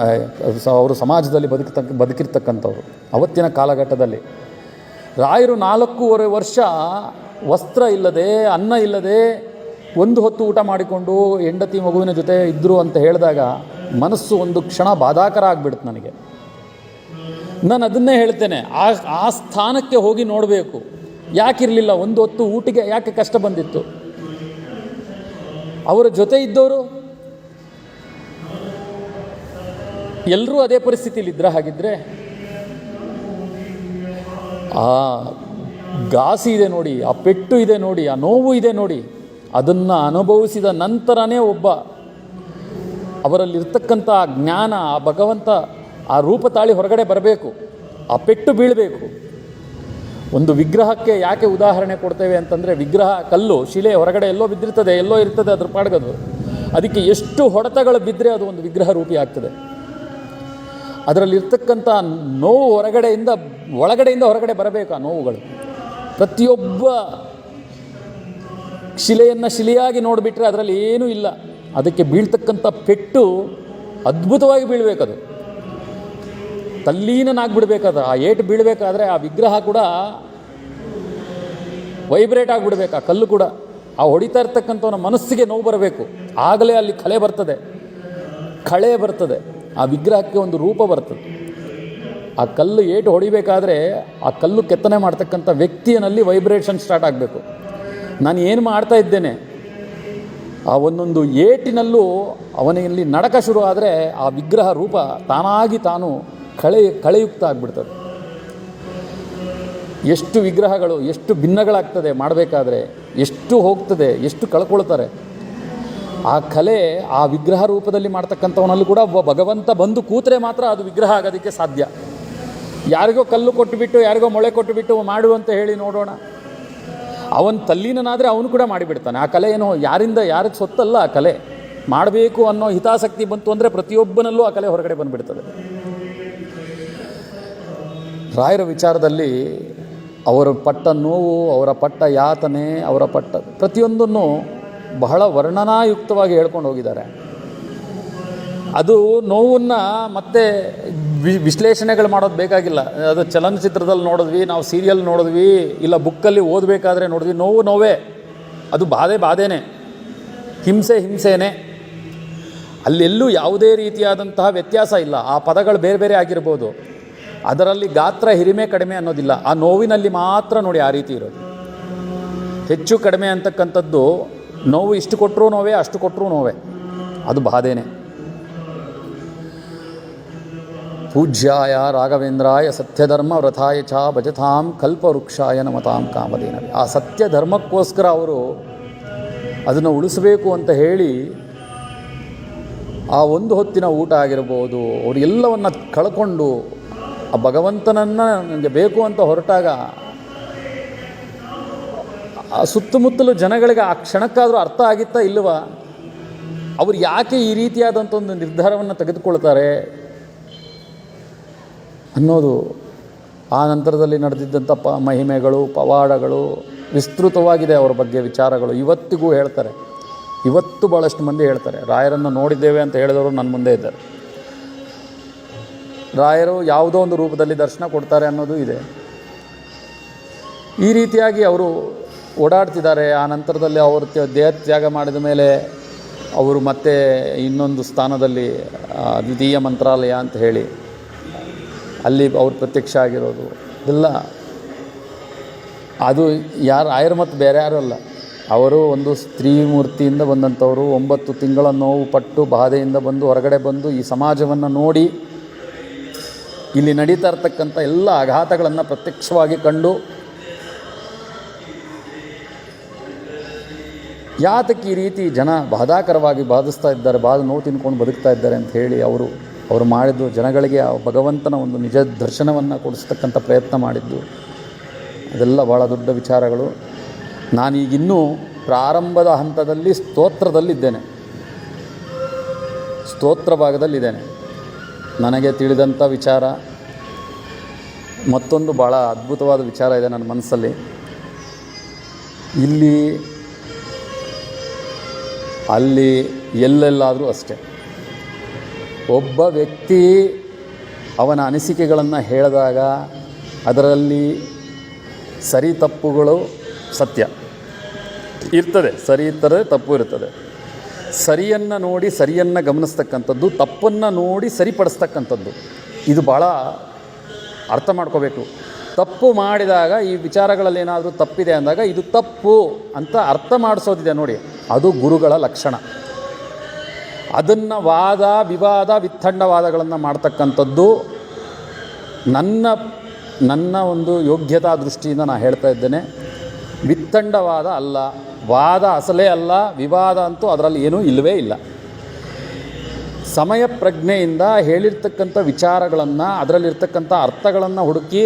ಅವರು ಸಮಾಜದಲ್ಲಿ ಬದುಕತಕ್ಕ, ಬದುಕಿರ್ತಕ್ಕಂಥವ್ರು, ಅವತ್ತಿನ ಕಾಲಘಟ್ಟದಲ್ಲಿ. ರಾಯರು ನಾಲ್ಕೂವರೆ ವರ್ಷ ವಸ್ತ್ರ ಇಲ್ಲದೆ, ಅನ್ನ ಇಲ್ಲದೆ ಒಂದು ಹೊತ್ತು ಊಟ ಮಾಡಿಕೊಂಡು ಹೆಂಡತಿ ಮಗುವಿನ ಜೊತೆ ಇದ್ದರು ಅಂತ ಹೇಳಿದಾಗ ಮನಸ್ಸು ಒಂದು ಕ್ಷಣ ಬಾಧಾಕರ ಆಗಿಬಿಡುತ್ತೆ ನನಗೆ. ನಾನು ಅದನ್ನೇ ಹೇಳ್ತೇನೆ, ಆ ಆ ಸ್ಥಾನಕ್ಕೆ ಹೋಗಿ ನೋಡಬೇಕು. ಯಾಕಿರಲಿಲ್ಲ, ಒಂದು ಹೊತ್ತು ಊಟಿಗೆ ಯಾಕೆ ಕಷ್ಟ ಬಂದಿತ್ತು? ಅವರ ಜೊತೆ ಇದ್ದವರು ಎಲ್ಲರೂ ಅದೇ ಪರಿಸ್ಥಿತಿಯಲ್ಲಿ ಇದ್ದರೆ ಹಾಗಿದ್ರೆ, ಆ ಗಾಸಿ ಇದೆ ನೋಡಿ, ಆ ಪೆಟ್ಟು ಇದೆ ನೋಡಿ, ಆ ನೋವು ಇದೆ ನೋಡಿ, ಅದನ್ನು ಅನುಭವಿಸಿದ ನಂತರನೇ ಒಬ್ಬ ಅವರಲ್ಲಿರ್ತಕ್ಕಂಥ ಆ ಜ್ಞಾನ, ಆ ಭಗವಂತ ಆ ರೂಪ ತಾಳಿ ಹೊರಗಡೆ ಬರಬೇಕು, ಆ ಪೆಟ್ಟು ಬೀಳಬೇಕು. ಒಂದು ವಿಗ್ರಹಕ್ಕೆ ಯಾಕೆ ಉದಾಹರಣೆ ಕೊಡ್ತೇವೆ ಅಂತಂದರೆ, ವಿಗ್ರಹ ಕಲ್ಲು, ಶಿಲೆ ಹೊರಗಡೆ ಎಲ್ಲೋ ಬಿದ್ದಿರ್ತದೆ, ಎಲ್ಲೋ ಇರ್ತದೆ ಅದ್ರ ಪಾಡ್ಗದು. ಅದಕ್ಕೆ ಎಷ್ಟು ಹೊಡೆತಗಳು ಬಿದ್ದರೆ ಅದು ಒಂದು ವಿಗ್ರಹ ರೂಪಿ ಆಗ್ತದೆ. ಅದರಲ್ಲಿರ್ತಕ್ಕಂಥ ನೋವು ಹೊರಗಡೆಯಿಂದ, ಒಳಗಡೆಯಿಂದ ಹೊರಗಡೆ ಬರಬೇಕು ಆ ನೋವುಗಳು. ಪ್ರತಿಯೊಬ್ಬ ಶಿಲೆಯನ್ನು ಶಿಲೆಯಾಗಿ ನೋಡಿಬಿಟ್ರೆ ಅದರಲ್ಲಿ ಏನೂ ಇಲ್ಲ. ಅದಕ್ಕೆ ಬೀಳ್ತಕ್ಕಂಥ ಪೆಟ್ಟು ಅದ್ಭುತವಾಗಿ ಬೀಳಬೇಕದು. ಅದು ಆ ಏಟು ಬೀಳಬೇಕಾದ್ರೆ ಆ ವಿಗ್ರಹ ಕೂಡ ವೈಬ್ರೇಟ್ ಆಗಿಬಿಡ್ಬೇಕು, ಆ ಕಲ್ಲು ಕೂಡ. ಆ ಹೊಡಿತಾ ಇರ್ತಕ್ಕಂಥವನ ಮನಸ್ಸಿಗೆ ನೋವು ಬರಬೇಕು. ಆಗಲೇ ಅಲ್ಲಿ ಕಳೆ ಬರ್ತದೆ. ಕಳೆ ಬರ್ತದೆ. ಆ ವಿಗ್ರಹಕ್ಕೆ ಒಂದು ರೂಪ ಬರ್ತದೆ. ಆ ಕಲ್ಲು ಏಟು ಹೊಡಿಬೇಕಾದ್ರೆ ಆ ಕಲ್ಲು ಕೆತ್ತನೆ ಮಾಡ್ತಕ್ಕಂಥ ವ್ಯಕ್ತಿಯಲ್ಲಿ ವೈಬ್ರೇಷನ್ ಸ್ಟಾರ್ಟ್ ಆಗಬೇಕು. ನಾನು ಏನು ಮಾಡ್ತಾ ಇದ್ದೇನೆ? ಆ ಒಂದೊಂದು ಏಟಿನಲ್ಲೂ ಅವನಲ್ಲಿ ನಡಕ ಶುರು ಆದರೆ ಆ ವಿಗ್ರಹ ರೂಪ ತಾನಾಗಿ ತಾನು ಕಳೆ, ಕಳೆಯುಕ್ತ ಆಗಿಬಿಡ್ತದೆ. ಎಷ್ಟು ವಿಗ್ರಹಗಳು, ಎಷ್ಟು ಭಿನ್ನಗಳಾಗ್ತದೆ ಮಾಡಬೇಕಾದ್ರೆ, ಎಷ್ಟು ಹೋಗ್ತದೆ, ಎಷ್ಟು ಕಳ್ಕೊಳ್ತಾರೆ. ಆ ಕಲೆ ಆ ವಿಗ್ರಹ ರೂಪದಲ್ಲಿ ಮಾಡ್ತಕ್ಕಂಥವನಲ್ಲೂ ಕೂಡ ಒಬ್ಬ ಭಗವಂತ ಬಂದು ಕೂತರೆ ಮಾತ್ರ ಅದು ವಿಗ್ರಹ ಆಗೋದಕ್ಕೆ ಸಾಧ್ಯ. ಯಾರಿಗೋ ಕಲ್ಲು ಕೊಟ್ಟುಬಿಟ್ಟು, ಯಾರಿಗೋ ಮೊಳೆ ಕೊಟ್ಟುಬಿಟ್ಟು ಮಾಡು ಅಂತ ಹೇಳಿ ನೋಡೋಣ. ಅವನ ತಲ್ಲೀನನಾದರೆ ಅವನು ಕೂಡ ಮಾಡಿಬಿಡ್ತಾನೆ. ಆ ಕಲೆ ಏನೋ, ಯಾರಿಂದ ಯಾರಿಗೆ ಸೊತ್ತಲ್ಲ ಆ ಕಲೆ. ಮಾಡಬೇಕು ಅನ್ನೋ ಹಿತಾಸಕ್ತಿ ಬಂತು ಅಂದರೆ ಪ್ರತಿಯೊಬ್ಬನಲ್ಲೂ ಆ ಕಲೆ ಹೊರಗಡೆ ಬಂದುಬಿಡ್ತದೆ. ರಾಯರ ವಿಚಾರದಲ್ಲಿ ಅವರು ಪಟ್ಟ ನೋವು, ಅವರ ಪಟ್ಟ ಯಾತನೆ, ಅವರ ಪಟ್ಟ ಪ್ರತಿಯೊಂದನ್ನು ಬಹಳ ವರ್ಣನಾಯುಕ್ತವಾಗಿ ಹೇಳ್ಕೊಂಡು ಹೋಗಿದ್ದಾರೆ. ಅದು ನೋವನ್ನು ಮತ್ತೆ ವಿ- ವಿಶ್ಲೇಷಣೆಗಳು ಮಾಡೋದು ಬೇಕಾಗಿಲ್ಲ. ಅದು ಚಲನಚಿತ್ರದಲ್ಲಿ ನೋಡಿದ್ವಿ, ನಾವು ಸೀರಿಯಲ್ ನೋಡಿದ್ವಿ, ಇಲ್ಲ ಬುಕ್ಕಲ್ಲಿ ಓದಬೇಕಾದ್ರೆ ನೋಡಿದ್ವಿ, ನೋವು ನೋವೇ. ಅದು ಬಾಧೆ ಬಾಧೆನೇ. ಹಿಂಸೆ ಹಿಂಸೆನೇ. ಅಲ್ಲೆಲ್ಲೂ ಯಾವುದೇ ರೀತಿಯಾದಂತಹ ವ್ಯತ್ಯಾಸ ಇಲ್ಲ. ಆ ಪದಗಳು ಬೇರೆ ಬೇರೆ ಆಗಿರ್ಬೋದು. ಅದರಲ್ಲಿ ಗಾತ್ರ ಹಿರಿಮೆ ಕಡಿಮೆ ಅನ್ನೋದಿಲ್ಲ. ಆ ನೋವಿನಲ್ಲಿ ಮಾತ್ರ ನೋಡಿ ಆ ರೀತಿ ಇರೋದು. ಹೆಚ್ಚು ಕಡಿಮೆ ಅಂತಕ್ಕಂಥದ್ದು ನೋವು ಇಷ್ಟು ಕೊಟ್ಟರೂ ನೋವೇ, ಅಷ್ಟು ಕೊಟ್ಟರೂ ನೋವೇ. ಅದು ಬಾಧೆನೇ. ಪೂಜ್ಯಾಯ ರಾಘವೇಂದ್ರಾಯ ಸತ್ಯಧರ್ಮ ವ್ರತಾಯ ಚ ಭಜತಾಂ ಕಲ್ಪವೃಕ್ಷಾಯ ನಮತಾಂ ಕಾಮಧೇನವಿ ಆ ಸತ್ಯ ಧರ್ಮಕ್ಕೋಸ್ಕರ ಅವರು ಅದನ್ನು ಉಳಿಸಬೇಕು ಅಂತ ಹೇಳಿ ಆ ಒಂದು ಹೊತ್ತಿನ ಊಟ ಆಗಿರ್ಬೋದು, ಅವರು ಎಲ್ಲವನ್ನು ಕಳ್ಕೊಂಡು ಆ ಭಗವಂತನನ್ನು ನನಗೆ ಬೇಕು ಅಂತ ಹೊರಟಾಗ ಆ ಸುತ್ತಮುತ್ತಲು ಜನಗಳಿಗೆ ಆ ಕ್ಷಣಕ್ಕಾದರೂ ಅರ್ಥ ಆಗಿತ್ತಾ ಇಲ್ಲವಾ? ಅವರು ಯಾಕೆ ಈ ರೀತಿಯಾದಂಥ ಒಂದು ನಿರ್ಧಾರವನ್ನು ತೆಗೆದುಕೊಳ್ತಾರೆ? ಅನ್ನೋದು ಆ ನಂತರದಲ್ಲಿ ನಡೆದಿದ್ದಂಥ ಪ ಮಹಿಮೆಗಳು, ಪವಾಡಗಳು ವಿಸ್ತೃತವಾಗಿದೆ ಅವರ ಬಗ್ಗೆ ವಿಚಾರಗಳು. ಇವತ್ತಿಗೂ ಹೇಳ್ತಾರೆ. ಇವತ್ತು ಭಾಳಷ್ಟು ಮಂದಿ ಹೇಳ್ತಾರೆ. ರಾಯರನ್ನು ನೋಡಿದ್ದೇವೆ ಅಂತ ಹೇಳಿದವರು ನನ್ನ ಮುಂದೆ ಇದ್ದಾರೆ. ರಾಯರು ಯಾವುದೋ ಒಂದು ರೂಪದಲ್ಲಿ ದರ್ಶನ ಕೊಡ್ತಾರೆ ಅನ್ನೋದು ಇದೆ. ಈ ರೀತಿಯಾಗಿ ಅವರು ಓಡಾಡ್ತಿದ್ದಾರೆ. ಆ ನಂತರದಲ್ಲಿ ಅವರು ದೇಹ ತ್ಯಾಗ ಮಾಡಿದ ಮೇಲೆ ಅವರು ಮತ್ತೆ ಇನ್ನೊಂದು ಸ್ಥಾನದಲ್ಲಿ ದ್ವಿತೀಯ ಮಂತ್ರಾಲಯ ಅಂತ ಹೇಳಿ ಅಲ್ಲಿ ಅವ್ರು ಪ್ರತ್ಯಕ್ಷ ಆಗಿರೋದು. ಇದೆಲ್ಲ ಅದು ಯಾರು, ಆಯರ್ ಮತ್ತು ಬೇರೆ ಯಾರೂ ಅಲ್ಲ. ಅವರು ಒಂದು ಸ್ತ್ರೀ ಮೂರ್ತಿಯಿಂದ ಬಂದಂಥವರು, ಒಂಬತ್ತು ತಿಂಗಳ ನೋವು ಪಟ್ಟು ಬಾಧೆಯಿಂದ ಬಂದು ಹೊರಗಡೆ ಬಂದು ಈ ಸಮಾಜವನ್ನು ನೋಡಿ ಇಲ್ಲಿ ನಡೀತಾ ಇರ್ತಕ್ಕಂಥ ಎಲ್ಲ ಆಘಾತಗಳನ್ನು ಪ್ರತ್ಯಕ್ಷವಾಗಿ ಕಂಡು ಯಾತಕ್ಕೆ ಈ ರೀತಿ ಜನ ಬಾಧಾಕರವಾಗಿ ಬಾಧಿಸ್ತಾ ಇದ್ದಾರೆ, ಬಾಧ ನೋವು ತಿನ್ಕೊಂಡು ಬದುಕ್ತಾ ಇದ್ದಾರೆ ಅಂತ ಹೇಳಿ ಅವರು ಅವರು ಮಾಡಿದ್ದು ಜನಗಳಿಗೆ ಆ ಭಗವಂತನ ಒಂದು ನಿಜ ದರ್ಶನವನ್ನು ಕೊಡಿಸ್ತಕ್ಕಂಥ ಪ್ರಯತ್ನ ಮಾಡಿದ್ದು. ಅದೆಲ್ಲ ಭಾಳ ದೊಡ್ಡ ವಿಚಾರಗಳು. ನಾನೀಗಿನ್ನೂ ಪ್ರಾರಂಭದ ಹಂತದಲ್ಲಿ ಸ್ತೋತ್ರದಲ್ಲಿದ್ದೇನೆ. ಸ್ತೋತ್ರ ಭಾಗದಲ್ಲಿದ್ದೇನೆ. ನನಗೆ ತಿಳಿದಂಥ ವಿಚಾರ, ಮತ್ತೊಂದು ಭಾಳ ಅದ್ಭುತವಾದ ವಿಚಾರ ಇದೆ ನನ್ನ ಮನಸ್ಸಲ್ಲಿ. ಇಲ್ಲಿ, ಅಲ್ಲಿ ಎಲ್ಲೆಲ್ಲಾದರೂ ಅಷ್ಟೇ. ಒಬ್ಬ ವ್ಯಕ್ತಿ ಅವನ ಅನಿಸಿಕೆಗಳನ್ನು ಹೇಳಿದಾಗ ಅದರಲ್ಲಿ ಸರಿ ತಪ್ಪುಗಳು ಸತ್ಯ. ಇರ್ತದೆ. ಸರಿ ಇರ್ತದೆ, ತಪ್ಪು ಇರ್ತದೆ. ಸರಿಯನ್ನು ನೋಡಿ ಸರಿಯನ್ನು ಗಮನಿಸ್ತಕ್ಕಂಥದ್ದು, ತಪ್ಪನ್ನು ನೋಡಿ ಸರಿಪಡಿಸ್ತಕ್ಕಂಥದ್ದು. ಇದು ಭಾಳ ಅರ್ಥ ಮಾಡ್ಕೋಬೇಕು. ತಪ್ಪು ಮಾಡಿದಾಗ, ಈ ವಿಚಾರಗಳಲ್ಲಿ ಏನಾದರೂ ತಪ್ಪಿದೆ ಅಂದಾಗ ಇದು ತಪ್ಪು ಅಂತ ಅರ್ಥ ಮಾಡಿಸೋದಿದೆ ನೋಡಿ. ಅದು ಗುರುಗಳ ಲಕ್ಷಣ. ಅದನ್ನು ವಾದ, ವಿವಾದ ವಿತ್ತಂಡವಾದಗಳನ್ನು ಮಾಡ್ತಕ್ಕಂಥದ್ದು ನನ್ನ ನನ್ನ ಒಂದು ಯೋಗ್ಯತಾ ದೃಷ್ಟಿಯಿಂದ ನಾನು ಹೇಳ್ತಾ ಇದ್ದೇನೆ. ವಿತ್ತಂಡವಾದ ಅಲ್ಲ, ವಾದ ಅಸಲೇ ಅಲ್ಲ, ವಿವಾದ ಅಂತೂ ಅದರಲ್ಲಿ ಏನೂ ಇಲ್ಲವೇ ಇಲ್ಲ. ಸಮಯ ಪ್ರಜ್ಞೆಯಿಂದ ಹೇಳಿರ್ತಕ್ಕಂಥ ವಿಚಾರಗಳನ್ನು, ಅದರಲ್ಲಿರ್ತಕ್ಕಂಥ ಅರ್ಥಗಳನ್ನು ಹುಡುಕಿ,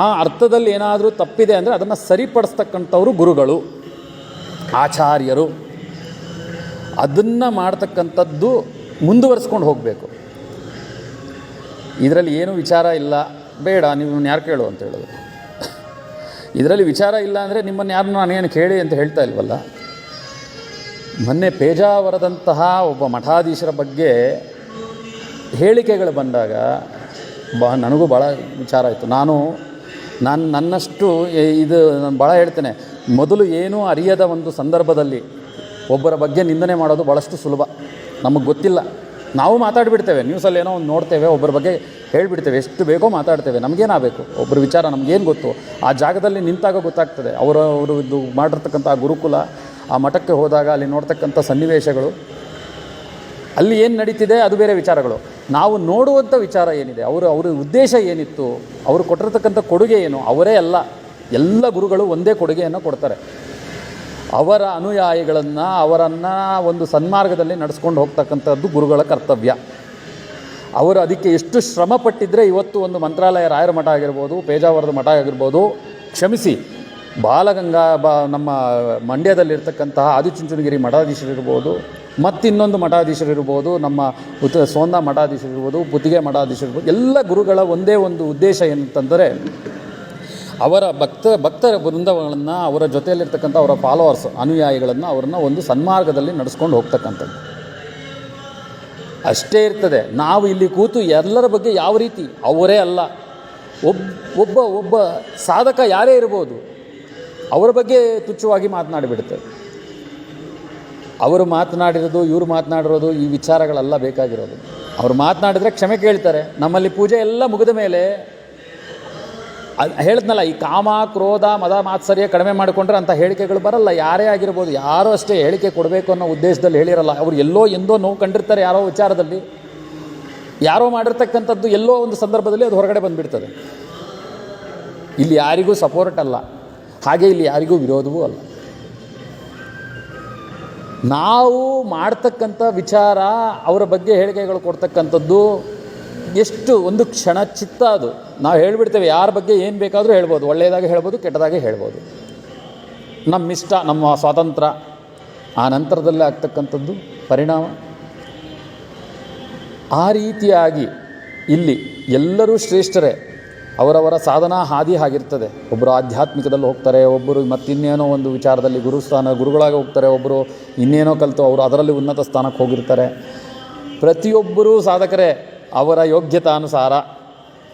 ಆ ಅರ್ಥದಲ್ಲಿ ಏನಾದರೂ ತಪ್ಪಿದೆ ಅಂದರೆ ಅದನ್ನು ಸರಿಪಡಿಸ್ತಕ್ಕಂಥವರು ಗುರುಗಳು, ಆಚಾರ್ಯರು. ಅದನ್ನು ಮಾಡ್ತಕ್ಕಂಥದ್ದು ಮುಂದುವರಿಸ್ಕೊಂಡು ಹೋಗಬೇಕು. ಇದರಲ್ಲಿ ಏನೂ ವಿಚಾರ ಇಲ್ಲ. ಬೇಡ ನೀವು ಯಾರು ಕೇಳು ಅಂತ ಹೇಳೋದು. ಇದರಲ್ಲಿ ವಿಚಾರ ಇಲ್ಲ ಅಂದರೆ ನಿಮ್ಮನ್ನು ಯಾರು ನಾನೇನು ಕೇಳಿ ಅಂತ ಹೇಳ್ತಾ ಇಲ್ವಲ್ಲ? ಮೊನ್ನೆ ಪೇಜಾವರದಂತಹ ಒಬ್ಬ ಮಠಾಧೀಶರ ಬಗ್ಗೆ ಹೇಳಿಕೆಗಳು ಬಂದಾಗ ಬಾ, ನನಗೂ ಭಾಳ ವಿಚಾರ ಆಯಿತು. ನಾನು ನಾನು ನನ್ನಷ್ಟು ಇದು, ನಾನು ಭಾಳ ಹೇಳ್ತೇನೆ. ಮೊದಲು ಏನೂ ಅರಿಯದ ಒಂದು ಸಂದರ್ಭದಲ್ಲಿ ಒಬ್ಬರ ಬಗ್ಗೆ ನಿಂದನೆ ಮಾಡೋದು ಭಾಳಷ್ಟು ಸುಲಭ. ನಮಗೆ ಗೊತ್ತಿಲ್ಲ. ನಾವು ಮಾತಾಡಿಬಿಡ್ತೇವೆ. ನ್ಯೂಸಲ್ಲಿ ಏನೋ ಒಂದು ನೋಡ್ತೇವೆ, ಒಬ್ಬರ ಬಗ್ಗೆ ಹೇಳಿಬಿಡ್ತೇವೆ. ಎಷ್ಟು ಬೇಕೋ ಮಾತಾಡ್ತೇವೆ. ನಮಗೇನಾಗಬೇಕು? ಒಬ್ಬರ ವಿಚಾರ ನಮಗೇನು ಗೊತ್ತು? ಆ ಜಾಗದಲ್ಲಿ ನಿಂತಾಗ ಗೊತ್ತಾಗ್ತದೆ. ಅವರು ಅವರು ಇದು ಮಾಡಿರ್ತಕ್ಕಂಥ ಗುರುಕುಲ, ಆ ಮಠಕ್ಕೆ ಹೋದಾಗ ಅಲ್ಲಿ ನೋಡ್ತಕ್ಕಂಥ ಸನ್ನಿವೇಶಗಳು, ಅಲ್ಲಿ ಏನು ನಡೀತಿದೆ ಅದು ಬೇರೆ ವಿಚಾರಗಳು. ನಾವು ನೋಡುವಂಥ ವಿಚಾರ ಏನಿದೆ? ಅವರು, ಅವರ ಉದ್ದೇಶ ಏನಿತ್ತು? ಅವರು ಕೊಟ್ಟಿರ್ತಕ್ಕಂಥ ಕೊಡುಗೆ ಏನು? ಅವರೇ ಅಲ್ಲ. ಎಲ್ಲ ಗುರುಗಳು ಒಂದೇ ಕೊಡುಗೆಯನ್ನು ಕೊಡ್ತಾರೆ. ಅವರ ಅನುಯಾಯಿಗಳನ್ನು, ಅವರನ್ನು ಒಂದು ಸನ್ಮಾರ್ಗದಲ್ಲಿ ನಡೆಸ್ಕೊಂಡು ಹೋಗ್ತಕ್ಕಂಥದ್ದು ಗುರುಗಳ ಕರ್ತವ್ಯ. ಅವರು ಅದಕ್ಕೆ ಎಷ್ಟು ಶ್ರಮ ಪಟ್ಟಿದ್ದರೆ ಇವತ್ತು ಒಂದು ಮಂತ್ರಾಲಯ ರಾಯರ ಮಠ ಆಗಿರ್ಬೋದು, ಪೇಜಾವರದ ಮಠ ಆಗಿರ್ಬೋದು, ಕ್ಷಮಿಸಿ. ಬಾಲಗಂಗಾ ಬ, ನಮ್ಮ ಮಂಡ್ಯದಲ್ಲಿರ್ತಕ್ಕಂತಹ ಆದಿಚುಂಚನಗಿರಿ ಮಠಾಧೀಶರಿರ್ಬೋದು, ಮತ್ತಿನ್ನೊಂದು ಮಠಾಧೀಶರಿರ್ಬೋದು, ನಮ್ಮ ಉತ್ತ ಸೋಂದಾ ಮಠಾಧೀಶರಿರ್ಬೋದು, ಪುತ್ತಿಗೆ ಮಠಾಧೀಶರಿರ್ಬೋದು, ಎಲ್ಲ ಗುರುಗಳ ಒಂದೇ ಒಂದು ಉದ್ದೇಶ ಏನಂತಂದರೆ ಅವರ ಭಕ್ತ, ಭಕ್ತರ ಬೃಂದಗಳನ್ನು ಅವರ ಜೊತೆಯಲ್ಲಿರ್ತಕ್ಕಂಥ ಅವರ ಫಾಲೋವರ್ಸ್ ಅನುಯಾಯಿಗಳನ್ನು ಅವ್ರನ್ನ ಒಂದು ಸನ್ಮಾರ್ಗದಲ್ಲಿ ನಡೆಸ್ಕೊಂಡು ಹೋಗ್ತಕ್ಕಂಥದ್ದು. ಅಷ್ಟೇ ಇರ್ತದೆ. ನಾವು ಇಲ್ಲಿ ಕೂತು ಎಲ್ಲರ ಬಗ್ಗೆ ಯಾವ ರೀತಿ? ಅವರೇ ಅಲ್ಲ. ಒಬ್ಬ ಒಬ್ಬ ಒಬ್ಬ ಸಾಧಕ ಯಾರೇ ಇರ್ಬೋದು, ಅವರ ಬಗ್ಗೆ ತುಚ್ಛವಾಗಿ ಮಾತನಾಡಿಬಿಡ್ತೇವೆ ಅವರು ಮಾತನಾಡಿರೋದು, ಇವರು ಮಾತನಾಡಿರೋದು, ಈ ವಿಚಾರಗಳೆಲ್ಲ ಬೇಕಾಗಿರೋದು. ಅವರು ಮಾತನಾಡಿದರೆ ಕ್ಷಮೆ ಕೇಳ್ತಾರೆ. ನಮ್ಮಲ್ಲಿ ಪೂಜೆ ಎಲ್ಲ ಮುಗಿದ ಮೇಲೆ ಅದ್ ಹೇಳಿದ್ನಲ್ಲ, ಈ ಕಾಮ, ಕ್ರೋಧ, ಮದ, ಮಾತ್ಸರ್ಯ ಕಡಿಮೆ ಮಾಡಿಕೊಂಡ್ರೆ ಅಂಥ ಹೇಳಿಕೆಗಳು ಬರಲ್ಲ. ಯಾರೇ ಆಗಿರ್ಬೋದು, ಯಾರೋ ಅಷ್ಟೇ ಹೇಳಿಕೆ ಕೊಡಬೇಕು ಅನ್ನೋ ಉದ್ದೇಶದಲ್ಲಿ ಹೇಳಿರಲ್ಲ. ಅವರು ಎಲ್ಲೋ ಎಂದೋ ನೋವು ಕಂಡಿರ್ತಾರೆ ಯಾರೋ ವಿಚಾರದಲ್ಲಿ. ಯಾರೋ ಮಾಡಿರ್ತಕ್ಕಂಥದ್ದು ಎಲ್ಲೋ ಒಂದು ಸಂದರ್ಭದಲ್ಲಿ ಅದು ಹೊರಗಡೆ ಬಂದುಬಿಡ್ತದೆ. ಇಲ್ಲಿ ಯಾರಿಗೂ ಸಪೋರ್ಟ್ ಅಲ್ಲ. ಹಾಗೆ ಇಲ್ಲಿ ಯಾರಿಗೂ ವಿರೋಧವೂ ಅಲ್ಲ. ನಾವು ಮಾಡ್ತಕ್ಕಂಥ ವಿಚಾರ, ಅವರ ಬಗ್ಗೆ ಹೇಳಿಕೆಗಳು ಕೊಡ್ತಕ್ಕಂಥದ್ದು ಎಷ್ಟು ಒಂದು ಕ್ಷಣ ಚಿತ್ತ ಅದು. ನಾವು ಹೇಳಿಬಿಡ್ತೇವೆ ಯಾರ ಬಗ್ಗೆ ಏನು ಬೇಕಾದರೂ ಹೇಳ್ಬೋದು. ಒಳ್ಳೆಯದಾಗಿ ಹೇಳ್ಬೋದು, ಕೆಟ್ಟದಾಗಿ ಹೇಳ್ಬೋದು. ನಮ್ಮ ಇಷ್ಟ, ನಮ್ಮ ಸ್ವಾತಂತ್ರ್ಯ, ಆ ನಂತರದಲ್ಲೇ ಆಗ್ತಕ್ಕಂಥದ್ದು ಪರಿಣಾಮ. ಆ ರೀತಿಯಾಗಿ ಇಲ್ಲಿ ಎಲ್ಲರೂ ಶ್ರೇಷ್ಠರೇ. ಅವರವರ ಸಾಧನಾ ಹಾದಿ ಆಗಿರ್ತದೆ ಒಬ್ಬರು ಆಧ್ಯಾತ್ಮಿಕದಲ್ಲಿ ಹೋಗ್ತಾರೆ ಒಬ್ಬರು ಮತ್ತಿನ್ನೇನೋ ಒಂದು ವಿಚಾರದಲ್ಲಿ ಗುರುಸ್ಥಾನ, ಗುರುಗಳಾಗಿ ಹೋಗ್ತಾರೆ ಒಬ್ಬರು ಇನ್ನೇನೋ ಕಲಿತು, ಅವರು ಅದರಲ್ಲಿ ಉನ್ನತ ಸ್ಥಾನಕ್ಕೆ ಹೋಗಿರ್ತಾರೆ. ಪ್ರತಿಯೊಬ್ಬರೂ ಸಾಧಕರೇ ಅವರ ಯೋಗ್ಯತಾನುಸಾರ,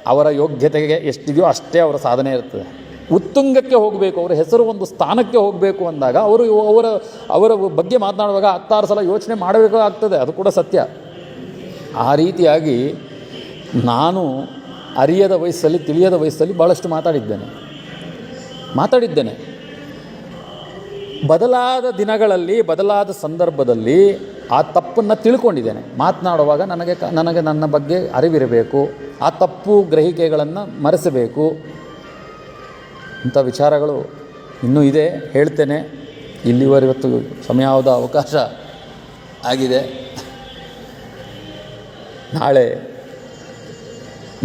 ಅವರ ಯೋಗ್ಯತೆಗೆ ಎಷ್ಟಿದೆಯೋ ಅಷ್ಟೇ ಅವರ ಸಾಧನೆ ಇರ್ತದೆ. ಉತ್ತುಂಗಕ್ಕೆ ಹೋಗಬೇಕು, ಅವರ ಹೆಸರು ಒಂದು ಸ್ಥಾನಕ್ಕೆ ಹೋಗಬೇಕು ಅಂದಾಗ ಅವರು ಅವರ ಅವರ ಬಗ್ಗೆ ಮಾತನಾಡುವಾಗ ಹತ್ತಾರು ಸಲ ಯೋಚನೆ ಮಾಡಬೇಕು ಆಗ್ತದೆ ಅದು ಕೂಡ ಸತ್ಯ. ಆ ರೀತಿಯಾಗಿ ನಾನು ಅರಿಯದ ವಯಸ್ಸಲ್ಲಿ, ತಿಳಿಯದ ವಯಸ್ಸಲ್ಲಿ ಭಾಳಷ್ಟು ಮಾತಾಡಿದ್ದೇನೆ. ಮಾತಾಡಿದ್ದೇನೆ. ಬದಲಾದ ದಿನಗಳಲ್ಲಿ, ಬದಲಾದ ಸಂದರ್ಭದಲ್ಲಿ ಆ ತಪ್ಪನ್ನು ತಿಳ್ಕೊಂಡಿದ್ದೇನೆ. ಮಾತನಾಡುವಾಗ ನನಗೆ ನನಗೆ ನನ್ನ ಬಗ್ಗೆ ಅರಿವಿರಬೇಕು. ಆ ತಪ್ಪು ಗ್ರಹಿಕೆಗಳನ್ನು ಮರೆಸಬೇಕು. ಇಂಥ ವಿಚಾರಗಳು ಇನ್ನೂ ಇದೆ, ಹೇಳ್ತೇನೆ. ಇಲ್ಲಿವರೆವತ್ತು ಸಮಯವಾದ ಅವಕಾಶ ಆಗಿದೆ. ನಾಳೆ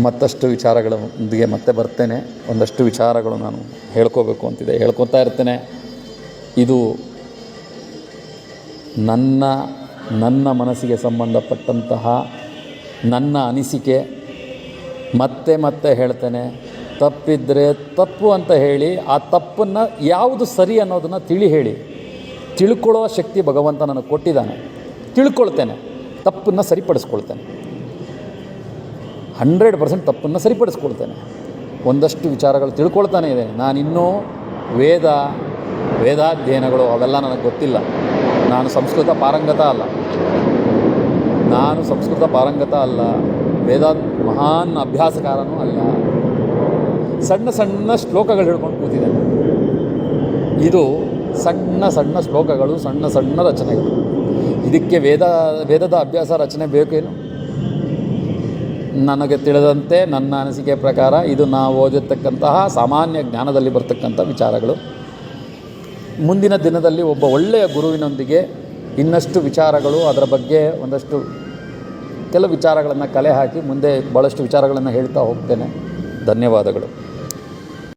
ಮತ್ತಷ್ಟು ವಿಚಾರಗಳೊಂದಿಗೆ ಮತ್ತೆ ಬರ್ತೇನೆ. ಒಂದಷ್ಟು ವಿಚಾರಗಳು ನಾನು ಹೇಳ್ಕೋಬೇಕು ಅಂತಿದೆ. ಹೇಳ್ಕೊತಾ ಇರ್ತೇನೆ. ಇದು ನನ್ನ ನನ್ನ ಮನಸ್ಸಿಗೆ ಸಂಬಂಧಪಟ್ಟಂತಹ ನನ್ನ ಅನಿಸಿಕೆ ಮತ್ತೆ ಮತ್ತೆ ಹೇಳ್ತೇನೆ. ತಪ್ಪಿದ್ದರೆ ತಪ್ಪು ಅಂತ ಹೇಳಿ, ಆ ತಪ್ಪನ್ನು ಯಾವುದು ಸರಿ ಅನ್ನೋದನ್ನು ತಿಳಿ ಹೇಳಿ. ತಿಳ್ಕೊಳ್ಳೋ ಶಕ್ತಿ ಭಗವಂತ ನನಗೆ ಕೊಟ್ಟಿದ್ದಾನೆ. ತಿಳ್ಕೊಳ್ತೇನೆ, ತಪ್ಪನ್ನು ಸರಿಪಡಿಸ್ಕೊಳ್ತೇನೆ. ಹಂಡ್ರೆಡ್ ಪರ್ಸೆಂಟ್ ತಪ್ಪನ್ನು ಸರಿಪಡಿಸ್ಕೊಳ್ತೇನೆ. ಒಂದಷ್ಟು ವಿಚಾರಗಳು ತಿಳ್ಕೊಳ್ತಾನೆ ಇದೆ. ನಾನಿನ್ನೂ ವೇದ, ವೇದಾಧ್ಯಯನಗಳು ಅವೆಲ್ಲ ನನಗೆ ಗೊತ್ತಿಲ್ಲ. ನಾನು ಸಂಸ್ಕೃತ ಪಾರಂಗತ ಅಲ್ಲ. ನಾನು ಸಂಸ್ಕೃತ ಪಾರಂಗತ ಅಲ್ಲ. ವೇದಾಂತ ಮಹಾನ್ ಅಭ್ಯಾಸಕಾರನೂ ಅಲ್ಲ. ಸಣ್ಣ ಸಣ್ಣ ಶ್ಲೋಕಗಳು ಹಿಡ್ಕೊಂಡು ಕೂತಿದೆ. ಇದು ಸಣ್ಣ ಸಣ್ಣ ಶ್ಲೋಕಗಳು, ಸಣ್ಣ ಸಣ್ಣ ರಚನೆಗಳು. ಇದಕ್ಕೆ ವೇದ, ವೇದದ ಅಭ್ಯಾಸ ರಚನೆ ಬೇಕೇನು? ನನಗೆ ತಿಳಿದಂತೆ ನನ್ನ ಅನಿಸಿಕೆ ಪ್ರಕಾರ ಇದು ನಾವು ಓದಿರ್ತಕ್ಕಂತಹ ಸಾಮಾನ್ಯ ಜ್ಞಾನದಲ್ಲಿ ಬರ್ತಕ್ಕಂಥ ವಿಚಾರಗಳು. ಮುಂದಿನ ದಿನದಲ್ಲಿ ಒಬ್ಬ ಒಳ್ಳೆಯ ಗುರುವಿನೊಂದಿಗೆ ಇನ್ನಷ್ಟು ವಿಚಾರಗಳು ಅದರ ಬಗ್ಗೆ ಒಂದಷ್ಟು ಕೆಲವು ವಿಚಾರಗಳನ್ನು ಕಲೆ ಹಾಕಿ ಮುಂದೆ ಭಾಳಷ್ಟು ವಿಚಾರಗಳನ್ನು ಹೇಳ್ತಾ ಹೋಗ್ತೇನೆ. ಧನ್ಯವಾದಗಳು.